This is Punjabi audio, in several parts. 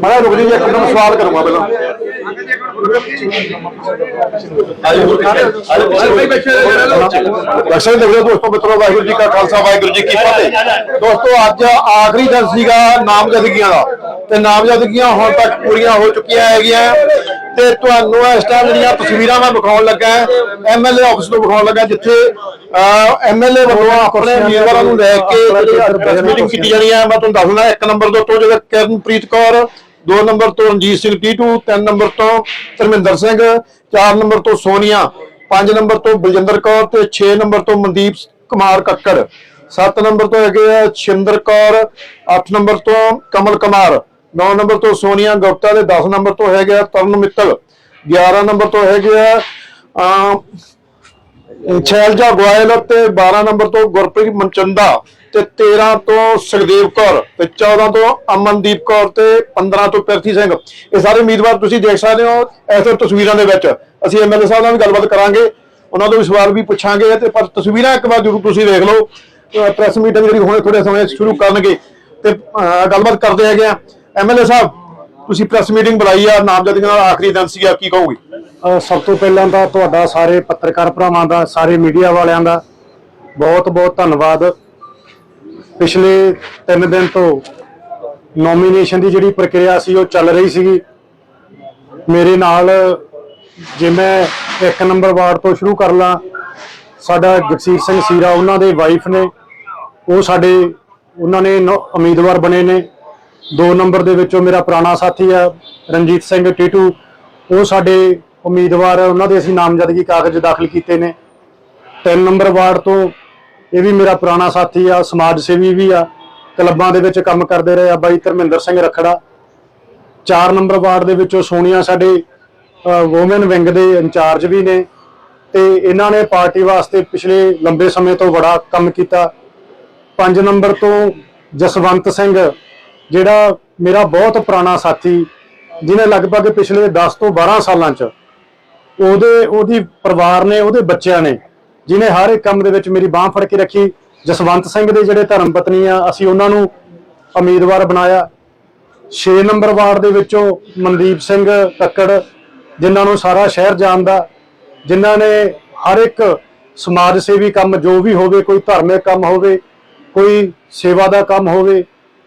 ਮੈਂ ਰੁਕ ਜੀ ਇੱਕ ਮਿੰਟ ਸਵਾਲ ਕਰੂੰਗਾ ਪਹਿਲਾਂ। ਦਰਸ਼ਕ ਦੇਖ ਦੋਸਤੋ ਮਿੱਤਰੋ ਵਾਹਿਗੁਰੂ ਜੀ ਕਾ ਖਾਲਸਾ ਵਾਹਿਗੁਰੂ ਜੀ ਕੀ ਫਤਿਹ। ਦੋਸਤੋ ਅੱਜ ਆਖਰੀ ਦਿਨ ਸੀਗਾ ਨਾਮਜ਼ਦਗੀਆਂ ਦਾ। ਤੇ ਨਾਮਜ਼ਦਗੀਆਂ ਹੁਣ ਤੱਕ ਪੂਰੀਆਂ ਹੋ ਚੁੱਕੀਆਂ ਹੈਗੀਆਂ। ਤੇ ਤੁਹਾਨੂੰ ਇਸ ਟਾਈਮ ਜਿਹੜੀਆਂ ਤਸਵੀਰਾਂ ਮੈਂ ਵਿਖਾਉਣ ਲੱਗਾ ਐਮਐਲਏ ਆਫਿਸ ਤੋਂ ਵਿਖਾਉਣ ਲੱਗਾ, ਜਿੱਥੇ ਐਮਐਲਏ ਵੱਲੋਂ ਆਪਣੇ ਉਮੀਦਵਾਰਾਂ ਨੂੰ ਲੈ ਕੇ ਮੀਟਿੰਗ ਕੀਤੀ ਜਾਣੀ ਹੈ ਮੈਂ ਤੁਹਾਨੂੰ ਦੱਸਦਾ, ਇੱਕ ਨੰਬਰ ਦੇ ਜਿਹੜਾ ਕਰਨਪ੍ਰੀਤ ਕੌਰ, ਦੋ ਨੰਬਰ ਤੋਂ ਰਣਜੀਤ ਸਿੰਘ ਟੀਟੂ, ਤਿੰਨ ਨੰਬਰ ਤੋਂ ਧਰਮਿੰਦਰ ਸਿੰਘ, ਚਾਰ ਨੰਬਰ ਤੋਂ ਸੋਨੀਆ, ਪੰਜ ਨੰਬਰ ਤੋਂ ਬਲਜਿੰਦਰ ਕੌਰ ਤੇ 6 ਨੰਬਰ ਤੋਂ ਮਨਦੀਪ ਕੁਮਾਰ ਕੱਕੜ। 7 ਨੰਬਰ ਤੋਂ ਹੈਗੇ ਆ ਸ਼ਿੰਦਰ ਕੌਰ 8 ਨੰਬਰ ਤੋਂ ਕਮਲ ਕੁਮਾਰ। 9 ਨੰਬਰ ਤੋਂ ਸੋਨੀਆ ਗੁਪਤਾ ਤੇ 10 ਨੰਬਰ ਤੋਂ ਹੈਗੇ ਆ ਤਰਨ ਮਿੱਤਲ 11 ਨੰਬਰ ਤੋਂ ਹੈਗੇ ਆ ਅਮ, ਸ਼ੈਲਜਾ ਗੋਇਲ ਤੇ 12 ਨੰਬਰ ਤੋਂ ਗੁਰਪ੍ਰੀਤ ਮਨਚੰਦਾ ਤੇ 13 ਤੋਂ ਸੁਖਦੇਵ ਕੌਰ ਤੇ 14 ਤੋਂ ਅਮਨਦੀਪ ਕੌਰ ਤੇ 15 ਤੋਂ ਪਿਰਥੀ ਸਿੰਘ। ਇਹ ਸਾਰੇ ਉਮੀਦਵਾਰ ਤੁਸੀਂ ਦੇਖ ਸਕਦੇ ਹੋ ਐਸੇ ਤਸਵੀਰਾਂ ਦੇ ਵਿੱਚ। ਅਸੀਂ ਐਮਐਲਏ ਸਾਹਿਬ ਨਾਲ ਵੀ ਗੱਲਬਾਤ ਕਰਾਂਗੇ ਉਹਨਾਂ ਤੋਂ ਵੀ ਸਵਾਲ ਵੀ ਪੁੱਛਾਂਗੇ ਤੇ ਪਰ ਤਸਵੀਰਾਂ ਇੱਕ ਵਾਰ ਜ਼ਰੂਰ ਤੁਸੀਂ ਦੇਖ ਲਓ। ਪ੍ਰੈਸ ਮੀਟਿੰਗ ਜਿਹੜੀ ਹੁਣੇ ਥੋੜੇ ਸਮੇਂ 'ਚ ਸ਼ੁਰੂ ਕਰਨਗੇ। ਤੇ ਗੱਲਬਾਤ ਕਰਦੇ ਹੈਗੇ ਆ। ਐਮਐਲਏ ਸਾਹਿਬ, ਤੁਸੀਂ ਪ੍ਰੈਸ ਮੀਟਿੰਗ ਬੁਲਾਈ ਆ, ਨਾਮਜ਼ਦਗੀਆਂ ਦਾ ਆਖਰੀ ਦਿਨ ਸੀਗਾ, ਕੀ ਕਹੋਗੇ? ਸਭ ਤੋਂ ਪਹਿਲਾਂ ਤਾਂ ਤੁਹਾਡਾ ਸਾਰੇ ਪੱਤਰਕਾਰ ਭਰਾਵਾਂ ਦਾ, ਸਾਰੇ ਮੀਡੀਆ ਵਾਲਿਆਂ ਦਾ ਬਹੁਤ ਬਹੁਤ ਧੰਨਵਾਦ। ਪਿਛਲੇ 3 ਦਿਨ ਤੋਂ ਨੋਮੀਨੇਸ਼ਨ ਦੀ ਜਿਹੜੀ ਪ੍ਰਕਿਰਿਆ ਸੀ, ਉਹ ਚੱਲ ਰਹੀ ਸੀਗੀ। ਮੇਰੇ ਨਾਲ ਜੇ ਮੈਂ ਇੱਕ ਨੰਬਰ ਵਾਰਡ ਤੋਂ ਸ਼ੁਰੂ ਕਰ ਲਾਂ, ਸਾਡਾ ਜਗਸੀਰ ਸਿੰਘ ਸੀਰਾ, ਉਹਨਾਂ ਦੇ ਵਾਈਫ ਨੇ, ਉਹ ਸਾਡੇ, ਉਹਨਾਂ ਨੇ ਨੌ- ਉਮੀਦਵਾਰ ਬਣੇ ਨੇ। ਦੋ ਨੰਬਰ ਦੇ ਵਿੱਚੋਂ ਮੇਰਾ ਪੁਰਾਣਾ ਸਾਥੀ ਆ, ਰਣਜੀਤ ਸਿੰਘ ਟੀਟੂ। ਉਹ ਸਾਡੇ ਉਮੀਦਵਾਰ ਉਹਨਾਂ ਦੇ ਅਸੀਂ ਨਾਮਜ਼ਦਗੀ ਕਾਗਜ਼ ਦਾਖਲ ਕੀਤੇ ਨੇ। ਤਿੰਨ ਨੰਬਰ ਵਾਰਡ ਤੋਂ ਇਹ ਵੀ ਮੇਰਾ ਪੁਰਾਣਾ ਸਾਥੀ ਆ ਸਮਾਜ ਸੇਵੀ ਵੀ ਆ, ਕਲੱਬਾਂ ਦੇ ਵਿੱਚ ਕੰਮ ਕਰਦੇ ਰਹੇ ਆ ਬਾਈ ਧਰਮਿੰਦਰ ਸਿੰਘ ਰਖੜਾ। ਚਾਰ ਨੰਬਰ ਵਾਰਡ ਦੇ ਵਿੱਚੋਂ ਸੋਨੀਆ ਸਾਡੇ ਵੂਮਨ ਵਿੰਗ ਦੇ ਇੰਚਾਰਜ ਵੀ ਨੇ ਤੇ ਇਹਨਾਂ ਨੇ ਪਾਰਟੀ ਵਾਸਤੇ ਪਿਛਲੇ ਲੰਬੇ ਸਮੇਂ ਤੋਂ ਬੜਾ ਕੰਮ ਕੀਤਾ। ਪੰਜ ਨੰਬਰ ਤੋਂ ਜਸਵੰਤ ਸਿੰਘ ਜਿਹੜਾ ਮੇਰਾ ਬਹੁਤ ਪੁਰਾਣਾ ਸਾਥੀ, ਜਿਹਨੇ ਲਗਭਗ ਪਿਛਲੇ 10 ਤੋਂ 12 ਸਾਲਾਂ 'ਚ ਉਹਦੇ, ਉਹਦੀ ਪਰਿਵਾਰ ਨੇ, ਉਹਦੇ ਬੱਚਿਆਂ ਨੇ ਜਿਨੇ ਹਰ ਇੱਕ ਕੰਮ ਦੇ ਵਿੱਚ ਮੇਰੀ ਬਾਹ ਫੜ ਕੇ ਰੱਖੀ, ਜਸਵੰਤ ਸਿੰਘ ਦੇ ਜਿਹੜੇ ਧਰਮ ਪਤਨੀ ਆ, ਅਸੀਂ ਉਹਨਾਂ ਨੂੰ ਉਮੀਦਵਾਰ ਬਣਾਇਆ। 6 ਨੰਬਰ ਵਾਰਡ ਦੇ ਵਿੱਚੋਂ ਮਨਦੀਪ ਸਿੰਘ ਕੱਕੜ ਜਿਨ੍ਹਾਂ ਨੂੰ ਸਾਰਾ ਸ਼ਹਿਰ ਜਾਣਦਾ, ਜਿਨ੍ਹਾਂ ਨੇ ਹਰ ਇੱਕ ਸਮਾਜ ਸੇਵੀ ਕੰਮ ਜੋ ਵੀ ਹੋਵੇ, ਕੋਈ ਧਾਰਮਿਕ ਕੰਮ ਹੋਵੇ, ਕੋਈ ਸੇਵਾ ਦਾ ਕੰਮ ਹੋਵੇ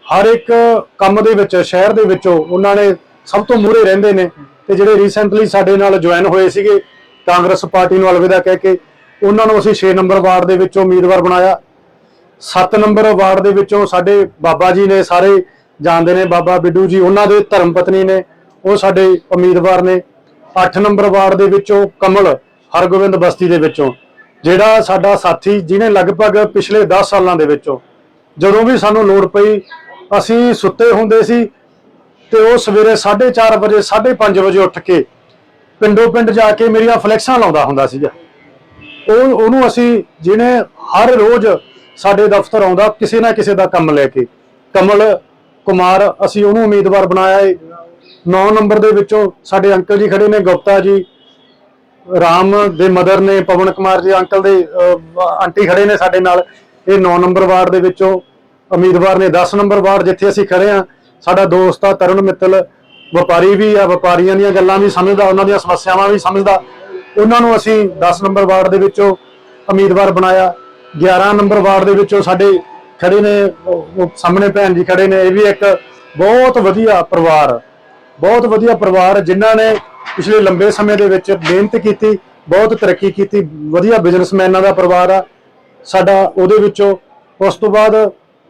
ਹਰ ਇੱਕ ਕੰਮ ਦੇ ਵਿੱਚ, ਸ਼ਹਿਰ ਦੇ ਵਿੱਚੋਂ ਉਹਨਾਂ ਨੇ ਸਭ ਤੋਂ ਮੂਹਰੇ ਰਹਿੰਦੇ ਨੇ ਤੇ ਜਿਹੜੇ ਰੀਸੈਂਟਲੀ ਸਾਡੇ ਨਾਲ ਜੁਆਇਨ ਹੋਏ ਸੀਗੇ, ਕਾਂਗਰਸ ਪਾਰਟੀ ਨੂੰ ਅਲਵਿਦਾ ਕਹਿ ਕੇ, ਉਹਨਾਂ ਨੂੰ ਅਸੀਂ 6 ਨੰਬਰ ਵਾਰਡ ਦੇ ਵਿੱਚੋਂ ਉਮੀਦਵਾਰ ਬਣਾਇਆ। 7 ਨੰਬਰ ਵਾਰਡ ਦੇ ਵਿੱਚੋਂ ਸਾਡੇ ਬਾਬਾ ਜੀ ਨੇ ਸਾਰੇ ਜਾਣਦੇ ਨੇ, ਬਾਬਾ ਬਿੱਡੂ ਜੀ, ਉਹਨਾਂ ਦੇ ਧਰਮ ਪਤਨੀ ਨੇ, ਉਹ ਸਾਡੇ ਉਮੀਦਵਾਰ ਨੇ। 8 ਨੰਬਰ ਵਾਰਡ ਦੇ ਵਿੱਚੋਂ ਕਮਲ ਹਰਗੋਬਿੰਦ ਬਸਤੀ ਦੇ ਵਿੱਚੋਂ, ਜਿਹੜਾ ਸਾਡਾ ਸਾਥੀ ਜਿਹਨੇ ਲਗਭਗ ਪਿਛਲੇ 10 ਸਾਲਾਂ ਦੇ ਵਿੱਚੋਂ, ਜਦੋਂ ਵੀ ਸਾਨੂੰ ਲੋੜ ਪਈ ਅਸੀਂ ਸੁੱਤੇ ਹੁੰਦੇ ਸੀ ਤੇ ਉਹ ਸਵੇਰੇ 4:30 ਵਜੇ 5:30 ਵਜੇ ਉੱਠ ਕੇ ਪਿੰਡੋ ਪਿੰਡ ਜਾ ਕੇ ਮੇਰੀਆਂ ਫਲੈਕਸਾਂ ਲਾਉਂਦਾ ਹੁੰਦਾ ਸੀਗਾ। ਉਹ, ਉਹਨੂੰ ਅਸੀਂ ਜਿਹਨੇ ਹਰ ਰੋਜ਼ ਸਾਡੇ ਦਫ਼ਤਰ ਆਉਂਦਾ, ਕਿਸੇ ਨਾ ਕਿਸੇ ਦਾ ਕੰਮ ਲੈ ਕੇ, ਕਮਲ ਕੁਮਾਰ ਅਸੀਂ ਉਹਨੂੰ ਉਮੀਦਵਾਰ ਬਣਾਇਆ ਹੈ 9 ਨੰਬਰ ਦੇ ਵਿੱਚੋਂ ਸਾਡੇ ਅੰਕਲ ਜੀ ਖੜੇ ਨੇ, ਗੁਪਤਾ ਜੀ, ਰਾਮ ਦੇ ਮਦਰ ਨੇ, ਪਵਨ ਕੁਮਾਰ ਜੀ ਅੰਕਲ ਦੇ ਆਂਟੀ ਖੜੇ ਨੇ ਸਾਡੇ ਨਾਲ। ਇਹ 9 ਨੰਬਰ ਵਾਰਡ ਦੇ ਵਿੱਚੋਂ ਉਮੀਦਵਾਰ ਨੇ 10 ਨੰਬਰ ਵਾਰਡ ਜਿੱਥੇ ਅਸੀਂ ਖੜੇ ਆ ਸਾਡਾ ਦੋਸਤ ਆ ਤਰੁਣ ਮਿੱਤਲ, ਵਪਾਰੀ ਵੀ ਆ, ਵਪਾਰੀਆਂ ਦੀਆਂ ਗੱਲਾਂ ਵੀ ਸਮਝਦਾ, ਉਹਨਾਂ ਦੀਆਂ ਸਮੱਸਿਆਵਾਂ ਵੀ ਸਮਝਦਾ। ਉਹਨਾਂ ਨੂੰ ਅਸੀਂ 10 ਨੰਬਰ ਵਾਰਡ ਦੇ ਵਿੱਚੋਂ ਉਮੀਦਵਾਰ ਬਣਾਇਆ। 11 ਨੰਬਰ ਵਾਰਡ ਦੇ ਵਿੱਚੋਂ ਸਾਡੇ ਖੜੇ ਨੇ ਸਾਹਮਣੇ ਭੈਣ ਜੀ ਖੜੇ ਨੇ, ਇਹ ਵੀ ਇੱਕ ਬਹੁਤ ਵਧੀਆ ਪਰਿਵਾਰ, ਬਹੁਤ ਵਧੀਆ ਪਰਿਵਾਰ, ਜਿਨ੍ਹਾਂ ਨੇ ਪਿਛਲੇ ਲੰਬੇ ਸਮੇਂ ਦੇ ਵਿੱਚ ਮਿਹਨਤ ਕੀਤੀ, ਬਹੁਤ ਤਰੱਕੀ ਕੀਤੀ, ਵਧੀਆ ਬਿਜ਼ਨਸਮੈਨਾਂ ਦਾ ਪਰਿਵਾਰ ਆ। ਸਾਡਾ ਉਹਦੇ ਵਿੱਚੋਂ ਉਸ ਤੋਂ ਬਾਅਦ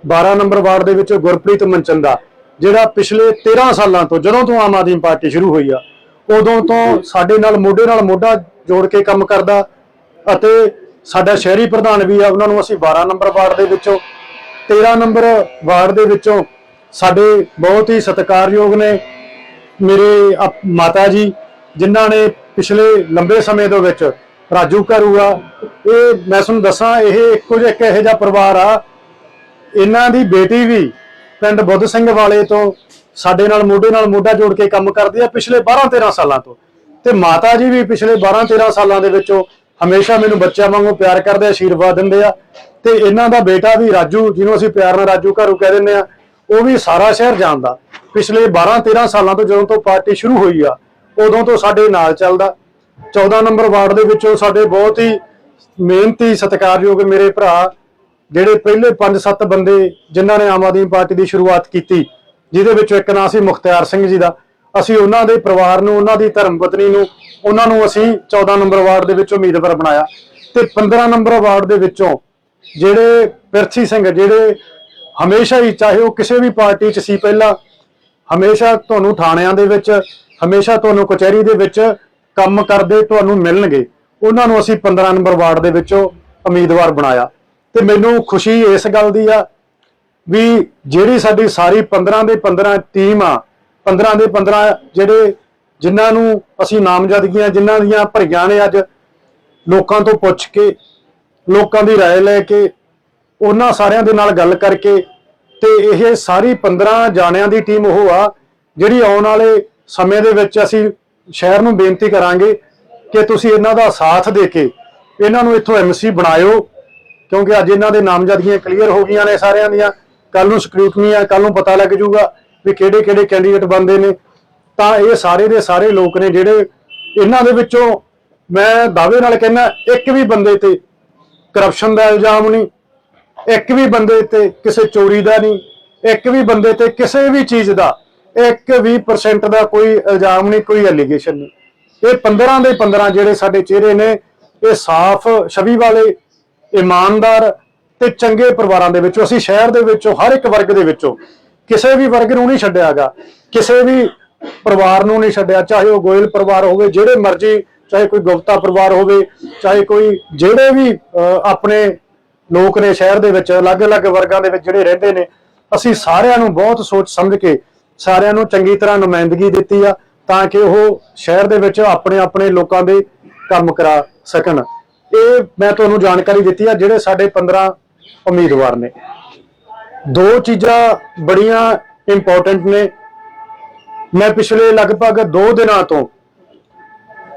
12 ਨੰਬਰ ਵਾਰਡ ਦੇ ਵਿੱਚ ਗੁਰਪ੍ਰੀਤ ਮਨਚੰਦਾ ਜਿਹੜਾ ਪਿਛਲੇ 13 ਸਾਲਾਂ ਤੋਂ, ਜਦੋਂ ਤੋਂ ਆਮ ਆਦਮੀ ਪਾਰਟੀ ਸ਼ੁਰੂ ਹੋਈ ਆ, ਉਦੋਂ ਤੋਂ ਸਾਡੇ ਨਾਲ ਮੋਢੇ ਨਾਲ ਮੋਢਾ ਜੋੜ ਕੇ ਕੰਮ ਕਰਦਾ ਅਤੇ ਸਾਡਾ ਸ਼ਹਿਰੀ ਪ੍ਰਧਾਨ ਵੀ ਆ, ਉਹਨਾਂ ਨੂੰ ਅਸੀਂ 12 ਨੰਬਰ ਵਾਰਡ ਦੇ ਵਿੱਚੋਂ 13 ਨੰਬਰ ਵਾਰਡ ਦੇ ਵਿੱਚੋਂ ਸਾਡੇ ਬਹੁਤ ਹੀ ਸਤਿਕਾਰਯੋਗ ਨੇ ਮੇਰੇ ਮਾਤਾ ਜੀ, ਜਿਨ੍ਹਾਂ ਨੇ ਪਿਛਲੇ ਲੰਬੇ ਸਮੇਂ ਦੇ ਵਿੱਚ ਰਾਜੂ ਕਰੂਗਾ ਇਹ ਮੈਂ ਤੁਹਾਨੂੰ ਦੱਸਾਂ, ਇਹ ਇੱਕੋ ਜਿਹਾ ਇੱਕ ਇਹੋ ਜਿਹਾ ਪਰਿਵਾਰ ਆ ਇਹਨਾਂ ਦੀ ਬੇਟੀ ਵੀ ਪਿੰਡ ਬੁੱਧ ਸਿੰਘ ਵਾਲੇ ਤੋਂ ਸਾਡੇ ਨਾਲ ਮੋਢੇ ਨਾਲ ਮੋਢਾ ਜੋੜ ਕੇ ਕੰਮ ਕਰਦੀ ਆ ਪਿਛਲੇ 12 13 ਸਾਲਾਂ ਤੋਂ। ਤੇ ਮਾਤਾ ਜੀ ਵੀ ਪਿਛਲੇ 12 13 ਸਾਲਾਂ ਦੇ ਵਿੱਚੋਂ ਹਮੇਸ਼ਾ ਮੈਨੂੰ ਬੱਚਿਆਂ ਵਾਂਗੂ ਪਿਆਰ ਕਰਦੇ ਆ, ਆਸ਼ੀਰਵਾਦ ਦਿੰਦੇ ਆ। ਤੇ ਇਹਨਾਂ ਦਾ ਬੇਟਾ ਵੀ ਰਾਜੂ ਜਿਹਨੂੰ ਅਸੀਂ ਪਿਆਰ ਨਾਲ ਰਾਜੂ ਘਰੂ ਕਹਿ ਦਿੰਦੇ ਆ ਉਹ ਵੀ ਸਾਰਾ ਸ਼ਹਿਰ ਜਾਣਦਾ। ਪਿਛਲੇ 12 13 ਸਾਲਾਂ ਤੋਂ ਜਦੋਂ ਤੋਂ ਪਾਰਟੀ ਸ਼ੁਰੂ ਹੋਈ ਆ ਉਦੋਂ ਤੋਂ ਸਾਡੇ ਨਾਲ ਚੱਲਦਾ। 14 ਨੰਬਰ ਵਾਰਡ ਦੇ ਵਿੱਚੋਂ ਸਾਡੇ ਬਹੁਤ ਹੀ ਮਿਹਨਤੀ ਸਤਿਕਾਰਯੋਗ ਮੇਰੇ ਭਰਾ ਜਿਹੜੇ ਪਹਿਲੇ 5-7 ਬੰਦੇ ਜਿਨ੍ਹਾਂ ਨੇ ਆਮ ਆਦਮੀ ਪਾਰਟੀ ਦੀ ਸ਼ੁਰੂਆਤ ਕੀਤੀ, ਜਿਹਦੇ ਵਿੱਚੋਂ ਇੱਕ ਨਾਂ ਸੀ ਮੁਖਤਿਆਰ ਸਿੰਘ ਜੀ ਦਾ। ਅਸੀਂ ਉਹਨਾਂ ਦੇ ਪਰਿਵਾਰ ਨੂੰ, ਉਹਨਾਂ ਦੀ ਧਰਮ ਪਤਨੀ ਨੂੰ, ਉਹਨਾਂ ਨੂੰ ਅਸੀਂ 14 ਨੰਬਰ ਵਾਰਡ ਦੇ ਵਿੱਚ ਉਮੀਦਵਾਰ ਬਣਾਇਆ। ਤੇ 15 ਨੰਬਰ ਵਾਰਡ ਦੇ ਵਿੱਚੋਂ ਜਿਹੜੇ ਪਿਰਥੀ ਸਿੰਘ, ਜਿਹੜੇ ਹਮੇਸ਼ਾ ਹੀ ਚਾਹੇ ਉਹ ਕਿਸੇ ਵੀ ਪਾਰਟੀ 'ਚ ਸੀ ਪਹਿਲਾਂ, ਹਮੇਸ਼ਾ ਤੁਹਾਨੂੰ ਥਾਣਿਆਂ ਦੇ ਵਿੱਚ, ਹਮੇਸ਼ਾ ਤੁਹਾਨੂੰ ਕਚਹਿਰੀ ਦੇ ਵਿੱਚ ਕੰਮ ਕਰਦੇ ਤੁਹਾਨੂੰ ਮਿਲਣਗੇ। ਉਹਨਾਂ ਨੂੰ ਅਸੀਂ 15 ਨੰਬਰ ਵਾਰਡ ਦੇ ਵਿੱਚੋਂ ਉਮੀਦਵਾਰ ਬਣਾਇਆ। ਤੇ ਮੈਨੂੰ ਖੁਸ਼ੀ ਇਸ ਗੱਲ ਦੀ ਆ ਵੀ ਜਿਹੜੀ ਸਾਡੀ ਸਾਰੀ 15 ਦੇ 15 ਟੀਮ ਆ 15 ਦੇ 15 ਜਿਹੜੇ ਜਿਨ੍ਹਾਂ ਨੂੰ ਅਸੀਂ ਨਾਮਜ਼ਦਗੀਆਂ ਜਿਨ੍ਹਾਂ ਦੀਆਂ ਭਰੀਆਂ ਨੇ ਅੱਜ ਲੋਕਾਂ ਤੋਂ ਪੁੱਛ ਕੇ ਲੋਕਾਂ ਦੀ رائے ਲੈ ਕੇ ਉਹਨਾਂ ਸਾਰਿਆਂ ਦੇ ਨਾਲ ਗੱਲ ਕਰਕੇ ਤੇ ਇਹ ਸਾਰੀ 15 ਜਾਣਿਆਂ ਦੀ ਟੀਮ ਉਹ ਆ ਜਿਹੜੀ ਆਉਣ ਵਾਲੇ ਸਮੇਂ ਦੇ ਵਿੱਚ ਅਸੀਂ ਸ਼ਹਿਰ ਨੂੰ ਬੇਨਤੀ ਕਰਾਂਗੇ ਕਿ ਤੁਸੀਂ ਇਹਨਾਂ ਦਾ ਸਾਥ ਦੇ ਕੇ ਇਹਨਾਂ ਨੂੰ ਇੱਥੋਂ ਐਮਸੀ ਬਣਾਇਓ ਕਿਉਂਕਿ ਅੱਜ ਇਹਨਾਂ ਦੇ ਨਾਮਜ਼ਦਗੀਆਂ ਕਲੀਅਰ ਹੋ ਗਈਆਂ ਨੇ ਸਾਰਿਆਂ ਦੀਆਂ। ਕੱਲ ਨੂੰ ਸਕਰੂਟਨੀ ਆ ਕੱਲ ਨੂੰ ਪਤਾ ਲੱਗ ਜਾਊਗਾ ਵੀ ਕਿਹੜੇ ਕਿਹੜੇ ਕੈਂਡੀਡੇਟ ਬਣਦੇ ਨੇ। ਤਾਂ ਇਹ ਸਾਰੇ ਦੇ ਸਾਰੇ ਲੋਕ ਨੇ ਜਿਹੜੇ ਇਹਨਾਂ ਦੇ ਵਿੱਚੋਂ ਮੈਂ ਦਾਅਵੇ ਨਾਲ ਕਹਿੰਦਾ, ਇੱਕ ਵੀ ਬੰਦੇ ਤੇ ਕਰਪਸ਼ਨ ਦਾ ਇਲਜ਼ਾਮ ਨਹੀਂ, ਇੱਕ ਵੀ ਬੰਦੇ ਤੇ ਕਿਸੇ ਚੋਰੀ ਦਾ ਨਹੀਂ, ਇੱਕ ਵੀ ਬੰਦੇ ਤੇ ਕਿਸੇ ਵੀ ਚੀਜ਼ ਦਾ, ਇੱਕ ਵੀ percent ਦਾ ਕੋਈ ਇਲਜ਼ਾਮ ਨਹੀਂ, ਕੋਈ ਐਲੀਗੇਸ਼ਨ ਨਹੀਂ। ਇਹ 15 ਦੇ 15 ਜਿਹੜੇ ਸਾਡੇ ਚਿਹਰੇ ਨੇ, ਇਹ ਸਾਫ਼ ਛਵੀ ਵਾਲੇ ਇਮਾਨਦਾਰ ਤੇ ਚੰਗੇ ਪਰਿਵਾਰਾਂ ਦੇ ਵਿੱਚੋਂ ਅਸੀਂ ਸ਼ਹਿਰ ਦੇ ਵਿੱਚੋਂ ਹਰ ਇੱਕ ਵਰਗ ਦੇ ਵਿੱਚੋਂ ਕਿਸੇ ਵੀ ਵਰਗ ਨੂੰ ਨਹੀਂ ਛੱਡਿਆਗਾ ਕਿਸੇ ਵੀ ਪਰਿਵਾਰ ਨੂੰ ਨਹੀਂ ਛੱਡਿਆ ਚਾਹੇ ਉਹ ਗੋਇਲ ਪਰਿਵਾਰ ਹੋਵੇ ਜਿਹੜੇ ਮਰਜ਼ੀ ਚਾਹੇ ਕੋਈ ਗੁਪਤਾ ਪਰਿਵਾਰ ਹੋਵੇ ਚਾਹੇ ਕੋਈ ਜਿਹੜੇ ਵੀ ਅਹ, ਆਪਣੇ ਲੋਕ ਨੇ ਸ਼ਹਿਰ ਦੇ ਵਿੱਚ ਅਲੱਗ-ਅਲੱਗ ਵਰਗਾਂ ਦੇ ਵਿੱਚ ਜਿਹੜੇ ਰਹਿੰਦੇ ਨੇ ਅਸੀਂ ਸਾਰਿਆਂ ਨੂੰ ਬਹੁਤ ਸੋਚ ਸਮਝ ਕੇ ਸਾਰਿਆਂ ਨੂੰ ਚੰਗੀ ਤਰ੍ਹਾਂ ਨੁਮਾਇੰਦਗੀ ਦਿੱਤੀ ਆ ਤਾਂ ਕਿ ਉਹ ਸ਼ਹਿਰ ਦੇ ਵਿੱਚ ਆਪਣੇ ਆਪਣੇ ਲੋਕਾਂ ਦੇ ਕੰਮ ਕਰਾ ਸਕਣ। ਇਹ ਮੈਂ ਤੁਹਾਨੂੰ ਜਾਣਕਾਰੀ ਦਿੱਤੀ ਆ, ਜਿਹੜੇ ਸਾਡੇ 15 ਉਮੀਦਵਾਰ ਨੇ। ਦੋ ਚੀਜ਼ਾਂ ਬੜੀਆਂ ਇੰਪੋਰਟੈਂਟ ਨੇ। ਮੈਂ ਪਿਛਲੇ ਲਗਭਗ 2 ਦਿਨਾਂ ਤੋਂ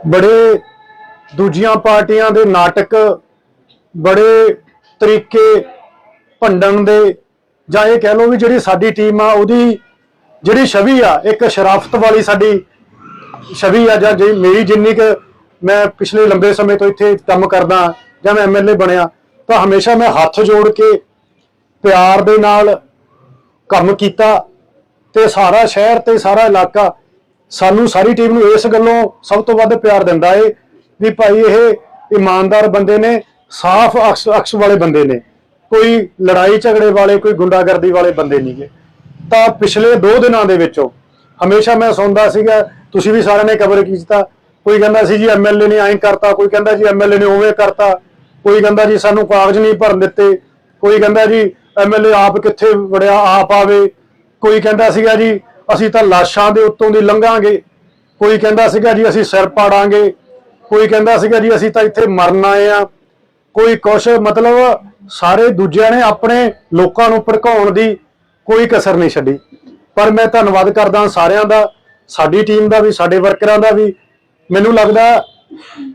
ਬੜੇ ਦੂਜੀਆਂ ਪਾਰਟੀਆਂ ਦੇ ਨਾਟਕ, ਬੜੇ ਤਰੀਕੇ ਭੰਡਣ ਦੇ, ਜਾਂ ਇਹ ਕਹਿ ਲਓ ਵੀ ਜਿਹੜੀ ਸਾਡੀ ਟੀਮ ਆ, ਉਹਦੀ ਜਿਹੜੀ ਛਵੀ ਆ, ਇੱਕ ਸ਼ਰਾਫਤ ਵਾਲੀ ਸਾਡੀ ਛਵੀ ਆ, ਜਾਂ ਜੇ ਮੇਰੀ ਜਿੰਨੀ ਕੁ ਮੈਂ ਪਿਛਲੇ ਲੰਬੇ ਸਮੇਂ ਤੋਂ ਇੱਥੇ ਕੰਮ ਕਰਦਾ ਜਾਂ ਮੈਂ ਐਮਐਲਏ ਬਣਿਆ, ਤਾਂ ਹਮੇਸ਼ਾ ਮੈਂ ਹੱਥ ਜੋੜ ਕੇ ਪਿਆਰ ਦੇ ਨਾਲ ਕੰਮ ਕੀਤਾ ਤੇ ਸਾਰਾ ਸ਼ਹਿਰ ਤੇ ਸਾਰਾ ਇਲਾਕਾ ਸਾਨੂੰ ਸਾਰੀ ਟੀਮ ਨੂੰ ਇਸ ਗੱਲੋਂ ਸਭ ਤੋਂ ਵੱਧ ਪਿਆਰ ਦਿੰਦਾ ਏ ਵੀ ਭਾਈ ਇਹ ਇਮਾਨਦਾਰ ਬੰਦੇ ਨੇ, ਸਾਫ਼ ਅਕਸ ਅਕਸ ਵਾਲੇ ਬੰਦੇ ਨੇ। ਕੋਈ ਲੜਾਈ ਝਗੜੇ ਵਾਲੇ, ਕੋਈ ਗੁੰਡਾਗਰਦੀ ਵਾਲੇ ਬੰਦੇ ਨਹੀਂਗੇ ਤਾਂ ਪਿਛਲੇ 2 ਦਿਨਾਂ ਦੇ ਵਿੱਚੋਂ ਹਮੇਸ਼ਾ ਮੈਂ ਸੁਣਦਾ ਸੀਗਾ, ਤੁਸੀਂ ਵੀ ਸਾਰਿਆਂ ਨੇ ਕਵਰ ਕੀਤਾ ਕੋਈ ਕਹਿੰਦਾ ਸੀ ਜੀ ਐਮਐਲਏ ਨੇ ਐਂ ਕਰਤਾ, ਕੋਈ ਕਹਿੰਦਾ ਜੀ ਐਮਐਲਏ ਨੇ ਉਵੇਂ ਕਰਤਾ, ਕੋਈ ਕਹਿੰਦਾ ਜੀ ਸਾਨੂੰ ਕਾਗਜ਼ ਨਹੀਂ ਭਰਨ ਦਿੱਤੇ, ਕੋਈ ਕਹਿੰਦਾ ਜੀ ਐਮਐਲਏ ਆਪ ਕਿੱਥੇ ਵੜਿਆ, ਆਪ ਆਵੇ, ਕੋਈ ਕਹਿੰਦਾ ਸੀਗਾ ਜੀ ਅਸੀਂ ਤਾਂ ਲਾਸ਼ਾਂ ਦੇ ਉੱਤੋਂ ਦੀ ਲੰਘਾਂਗੇ, ਕੋਈ ਕਹਿੰਦਾ ਸੀਗਾ ਜੀ ਅਸੀਂ ਸਿਰ ਪਾੜਾਂਗੇ, ਕੋਈ ਕਹਿੰਦਾ ਸੀਗਾ ਜੀ ਅਸੀਂ ਤਾਂ ਇੱਥੇ ਮਰਨ ਆਏ ਆ ਕੋਈ ਕੁਛ ਮਤਲਬ ਸਾਰੇ ਦੂਜਿਆਂ ਨੇ ਆਪਣੇ ਲੋਕਾਂ ਨੂੰ ਭੜਕਾਉਣ ਦੀ ਕੋਈ ਕਸਰ ਨਹੀਂ ਛੱਡੀ। ਪਰ ਮੈਂ ਧੰਨਵਾਦ ਕਰਦਾ ਸਾਰਿਆਂ ਦਾ, ਸਾਡੀ ਟੀਮ ਦਾ ਵੀ, ਸਾਡੇ ਵਰਕਰਾਂ ਦਾ ਵੀ ਮੈਨੂੰ ਲੱਗਦਾ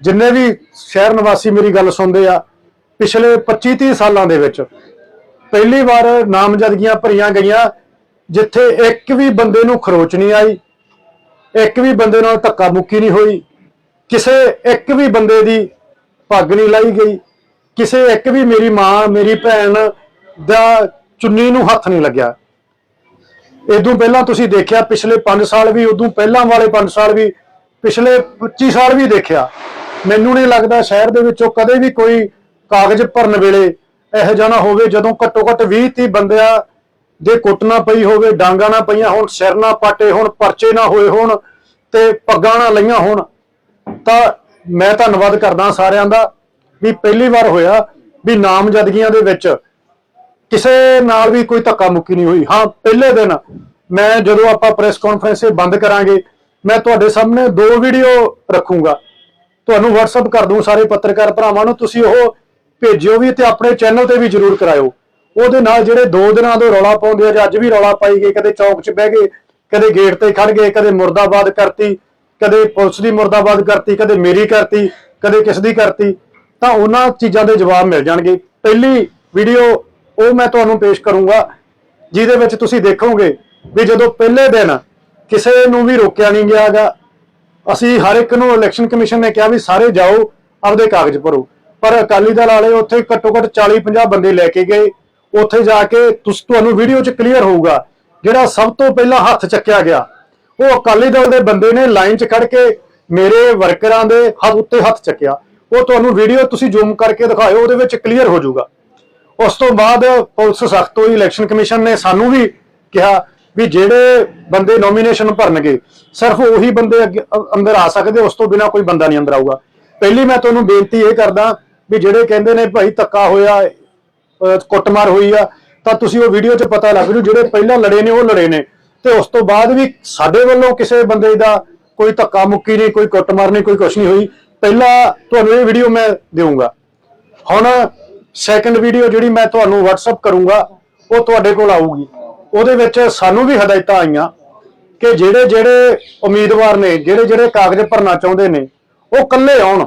ਜਿੰਨੇ ਵੀ ਸ਼ਹਿਰ ਨਿਵਾਸੀ ਮੇਰੀ ਗੱਲ ਸੁਣਦੇ ਆ, ਪਿਛਲੇ 25 30 ਸਾਲਾਂ ਦੇ ਵਿੱਚ ਪਹਿਲੀ ਵਾਰ ਨਾਮਜ਼ਦਗੀਆਂ ਭਰੀਆਂ ਗਈਆਂ, ਜਿੱਥੇ ਇੱਕ ਵੀ ਬੰਦੇ ਨੂੰ ਖਰੋਚ ਨਹੀਂ ਆਈ, ਇੱਕ ਵੀ ਬੰਦੇ ਨਾਲ ਧੱਕਾ ਮੁੱਕੀ ਨਹੀਂ ਹੋਈ, ਕਿਸੇ ਇੱਕ ਵੀ ਬੰਦੇ ਦੀ ਪੱਗ ਨਹੀਂ ਲਾਈ ਗਈ, ਕਿਸੇ ਇੱਕ ਵੀ ਮੇਰੀ ਮਾਂ, ਮੇਰੀ ਭੈਣ ਦਾ ਚੁੰਨੀ ਨੂੰ ਹੱਥ ਨਹੀਂ ਲੱਗਿਆ। ਇਦੋਂ ਪਹਿਲਾਂ ਤੁਸੀਂ ਦੇਖਿਆ, ਪਿਛਲੇ 5 ਸਾਲ ਵੀ, ਉਦੋਂ ਪਹਿਲਾਂ ਵਾਲੇ 5 ਸਾਲ ਵੀ ਪਿਛਲੇ 25 ਸਾਲ ਵੀ ਦੇਖਿਆ। ਮੈਨੂੰ ਨਹੀਂ ਲੱਗਦਾ ਸ਼ਹਿਰ ਦੇ ਵਿੱਚੋਂ ਕਦੇ ਵੀ ਕੋਈ ਕਾਗਜ਼ ਭਰਨ ਵੇਲੇ ਇਹੋ ਜਿਹਾ ਨਾ ਹੋਵੇ, ਜਦੋਂ ਘੱਟੋ ਘੱਟ 20 30 ਬੰਦਿਆਂ ਦੇ ਕੁੱਟ ਨਾ ਪਈ ਹੋਵੇ, ਡਾਂਗਾ ਨਾ ਪਈਆਂ ਹੋਣ, ਸਿਰ ਨਾ ਪਾਟੇ ਹੋਣ, ਪਰਚੇ ਨਾ ਹੋਏ ਹੋਣ ਤੇ ਪੱਗਾਂ ਨਾ ਲਈਆਂ ਹੋਣ, ਤਾਂ ਮੈਂ ਧੰਨਵਾਦ ਕਰਦਾ ਸਾਰਿਆਂ ਦਾ ਵੀ ਪਹਿਲੀ ਵਾਰ ਹੋਇਆ ਵੀ ਨਾਮਜ਼ਦਗੀਆਂ ਦੇ ਵਿੱਚ ਕਿਸੇ ਨਾਲ ਵੀ ਕੋਈ ਧੱਕਾ ਮੁੱਕੀ ਨਹੀਂ ਹੋਈ। ਹਾਂ, ਪਹਿਲੇ ਦਿਨ ਮੈਂ ਜਦੋਂ ਆਪਾਂ ਪ੍ਰੈਸ ਕਾਨਫਰੰਸ ਇਹ ਬੰਦ ਕਰਾਂਗੇ ਮੈਂ ਤੁਹਾਡੇ ਸਾਹਮਣੇ ਦੋ ਵੀਡੀਓ ਰੱਖੂੰਗਾ। ਤੁਹਾਨੂੰ WhatsApp ਕਰ ਦੂੰ ਸਾਰੇ ਪੱਤਰਕਾਰ ਭਰਾਵਾਂ ਨੂੰ, ਤੁਸੀਂ ਉਹ ਭੇਜਿਓ ਵੀ ਤੇ ਆਪਣੇ ਚੈਨਲ ਤੇ ਵੀ ਜਰੂਰ ਕਰਾਇਓ। ਉਹਦੇ ਨਾਲ ਜਿਹੜੇ ਦੋ ਦਿਨਾਂ ਤੋਂ ਰੌਲਾ ਪਾਉਂਦੇ ਆ ਅੱਜ ਵੀ ਰੌਲਾ ਪਾਈ ਗਏ ਕਦੇ ਚੌਕ 'ਚ ਬਹਿ ਗਏ, ਕਦੇ ਗੇਟ ਤੇ ਖੜ ਗਏ, ਕਦੇ ਮੁਰਦਾਬਾਦ ਕਰਤੀ, ਕਦੇ ਪੁਲਿਸ ਦੀ ਮੁਰਦਾਬਾਦ ਕਰਤੀ, ਕਦੇ ਮੇਰੀ ਕਰਤੀ, ਕਦੇ ਕਿਸ ਦੀ ਕਰਤੀ, ਤਾਂ ਉਹਨਾਂ ਚੀਜ਼ਾਂ ਦੇ ਜਵਾਬ ਮਿਲ ਜਾਣਗੇ। ਪਹਿਲੀ ਵੀਡੀਓ ਉਹ ਮੈਂ ਤੁਹਾਨੂੰ ਪੇਸ਼ ਕਰੂੰਗਾ, ਜਿਹਦੇ ਵਿੱਚ ਤੁਸੀਂ ਦੇਖੋਗੇ ਵੀ ਜਦੋਂ ਪਹਿਲੇ ਦਿਨ ਕਿਸੇ ਨੂੰ ਵੀ ਰੋਕਿਆ ਨਹੀਂ ਗਿਆਗਾ ਅਸੀਂ ਹਰ ਇੱਕ ਨੂੰ ਇਲੈਕਸ਼ਨ ਕਮਿਸ਼ਨ ਨੇ ਕਿਹਾ ਵੀ ਸਾਰੇ ਜਾਓ, ਆਪਦੇ ਕਾਗਜ਼ ਭਰੋ। ਪਰ ਅਕਾਲੀ ਦਲ ਵਾਲੇ ਉੱਥੇ ਘੱਟੋ ਘੱਟ 40 50 ਬੰਦੇ ਲੈ ਕੇ ਗਏ। ਉੱਥੇ ਜਾ ਕੇ ਤੁਸ, ਤੁਹਾਨੂੰ ਵੀਡੀਓ 'ਚ ਕਲੀਅਰ ਹੋਊਗਾ, ਜਿਹੜਾ ਸਭ ਤੋਂ ਪਹਿਲਾਂ ਹੱਥ ਚੱਕਿਆ ਗਿਆ। ਉਹ ਅਕਾਲੀ ਦਲ ਦੇ ਬੰਦੇ ਨੇ ਲਾਈਨ 'ਚ ਖੜ ਕੇ ਮੇਰੇ ਵਰਕਰਾਂ ਦੇ ਹੱਥ ਉੱਤੇ ਹੱਥ ਚੱਕਿਆ। ਉਹ ਤੁਹਾਨੂੰ ਵੀਡੀਓ ਤੁਸੀਂ ਜ਼ੂਮ ਕਰਕੇ ਦਿਖਾਇਓ, ਉਹਦੇ ਵਿੱਚ ਕਲੀਅਰ ਹੋ ਜਾਊਗਾ। ਉਸ ਤੋਂ ਬਾਅਦ ਪੁਲਿਸ ਸਖਤ ਹੋਈ ਇਲੈਕਸ਼ਨ ਕਮਿਸ਼ਨ ਨੇ ਸਾਨੂੰ ਵੀ ਕਿਹਾ ਵੀ ਜਿਹੜੇ ਬੰਦੇ ਨੋਮੀਨੇਸ਼ਨ ਭਰਨਗੇ, ਸਿਰਫ ਉਹੀ ਬੰਦੇ ਅੱਗੇ- ਅੰਦਰ ਆ ਸਕਦੇ, ਉਸ ਤੋਂ ਬਿਨਾ ਕੋਈ ਬੰਦਾ ਨਹੀਂ ਅੰਦਰ ਆਊਗਾ। ਪਹਿਲੀ ਮੈਂ ਤੁਹਾਨੂੰ ਬੇਨਤੀ ਇਹ ਕਰਦਾ ਵੀ ਜਿਹੜੇ ਕਹਿੰਦੇ ਨੇ ਭਾਈ ਧੱਕਾ ਹੋਇਆ ਕੁੱਟਮਾਰ ਹੋਈ ਆ, ਤਾਂ ਤੁਸੀਂ ਉਹ ਵੀਡੀਓ 'ਚ ਪਤਾ ਲੱਗ ਜੂ ਜਿਹੜੇ ਪਹਿਲਾਂ ਲੜੇ ਨੇ, ਉਹ ਲੜੇ ਨੇ। ਤੇ ਉਸ ਤੋਂ ਬਾਅਦ ਵੀ ਸਾਡੇ ਵੱਲੋਂ ਕਿਸੇ ਬੰਦੇ ਦਾ ਕੋਈ ਧੱਕਾ ਮੁੱਕੀ ਨਹੀਂ, ਕੋਈ ਕੁੱਟਮਾਰ ਨਹੀਂ, ਕੋਈ ਕੁਛ ਨਹੀਂ ਹੋਈ। ਪਹਿਲਾਂ ਤੁਹਾਨੂੰ ਇਹ ਵੀਡੀਓ ਮੈਂ ਦੇਵਾਂਗਾ ਹੁਣ ਸੈਕੰਡ ਵੀਡੀਓ ਜਿਹੜੀ ਮੈਂ ਤੁਹਾਨੂੰ WhatsApp ਕਰੂੰਗਾ, ਉਹ ਤੁਹਾਡੇ ਕੋਲ ਆਊਗੀ। ਉਹਦੇ ਵਿੱਚ ਸਾਨੂੰ ਵੀ ਹਦਾਇਤਾਂ ਆਈਆਂ ਕਿ ਜਿਹੜੇ ਜਿਹੜੇ ਉਮੀਦਵਾਰ ਨੇ, ਜਿਹੜੇ ਜਿਹੜੇ ਕਾਗਜ਼ ਭਰਨਾ ਚਾਹੁੰਦੇ ਨੇ, ਉਹ ਇਕੱਲੇ ਆਉਣ।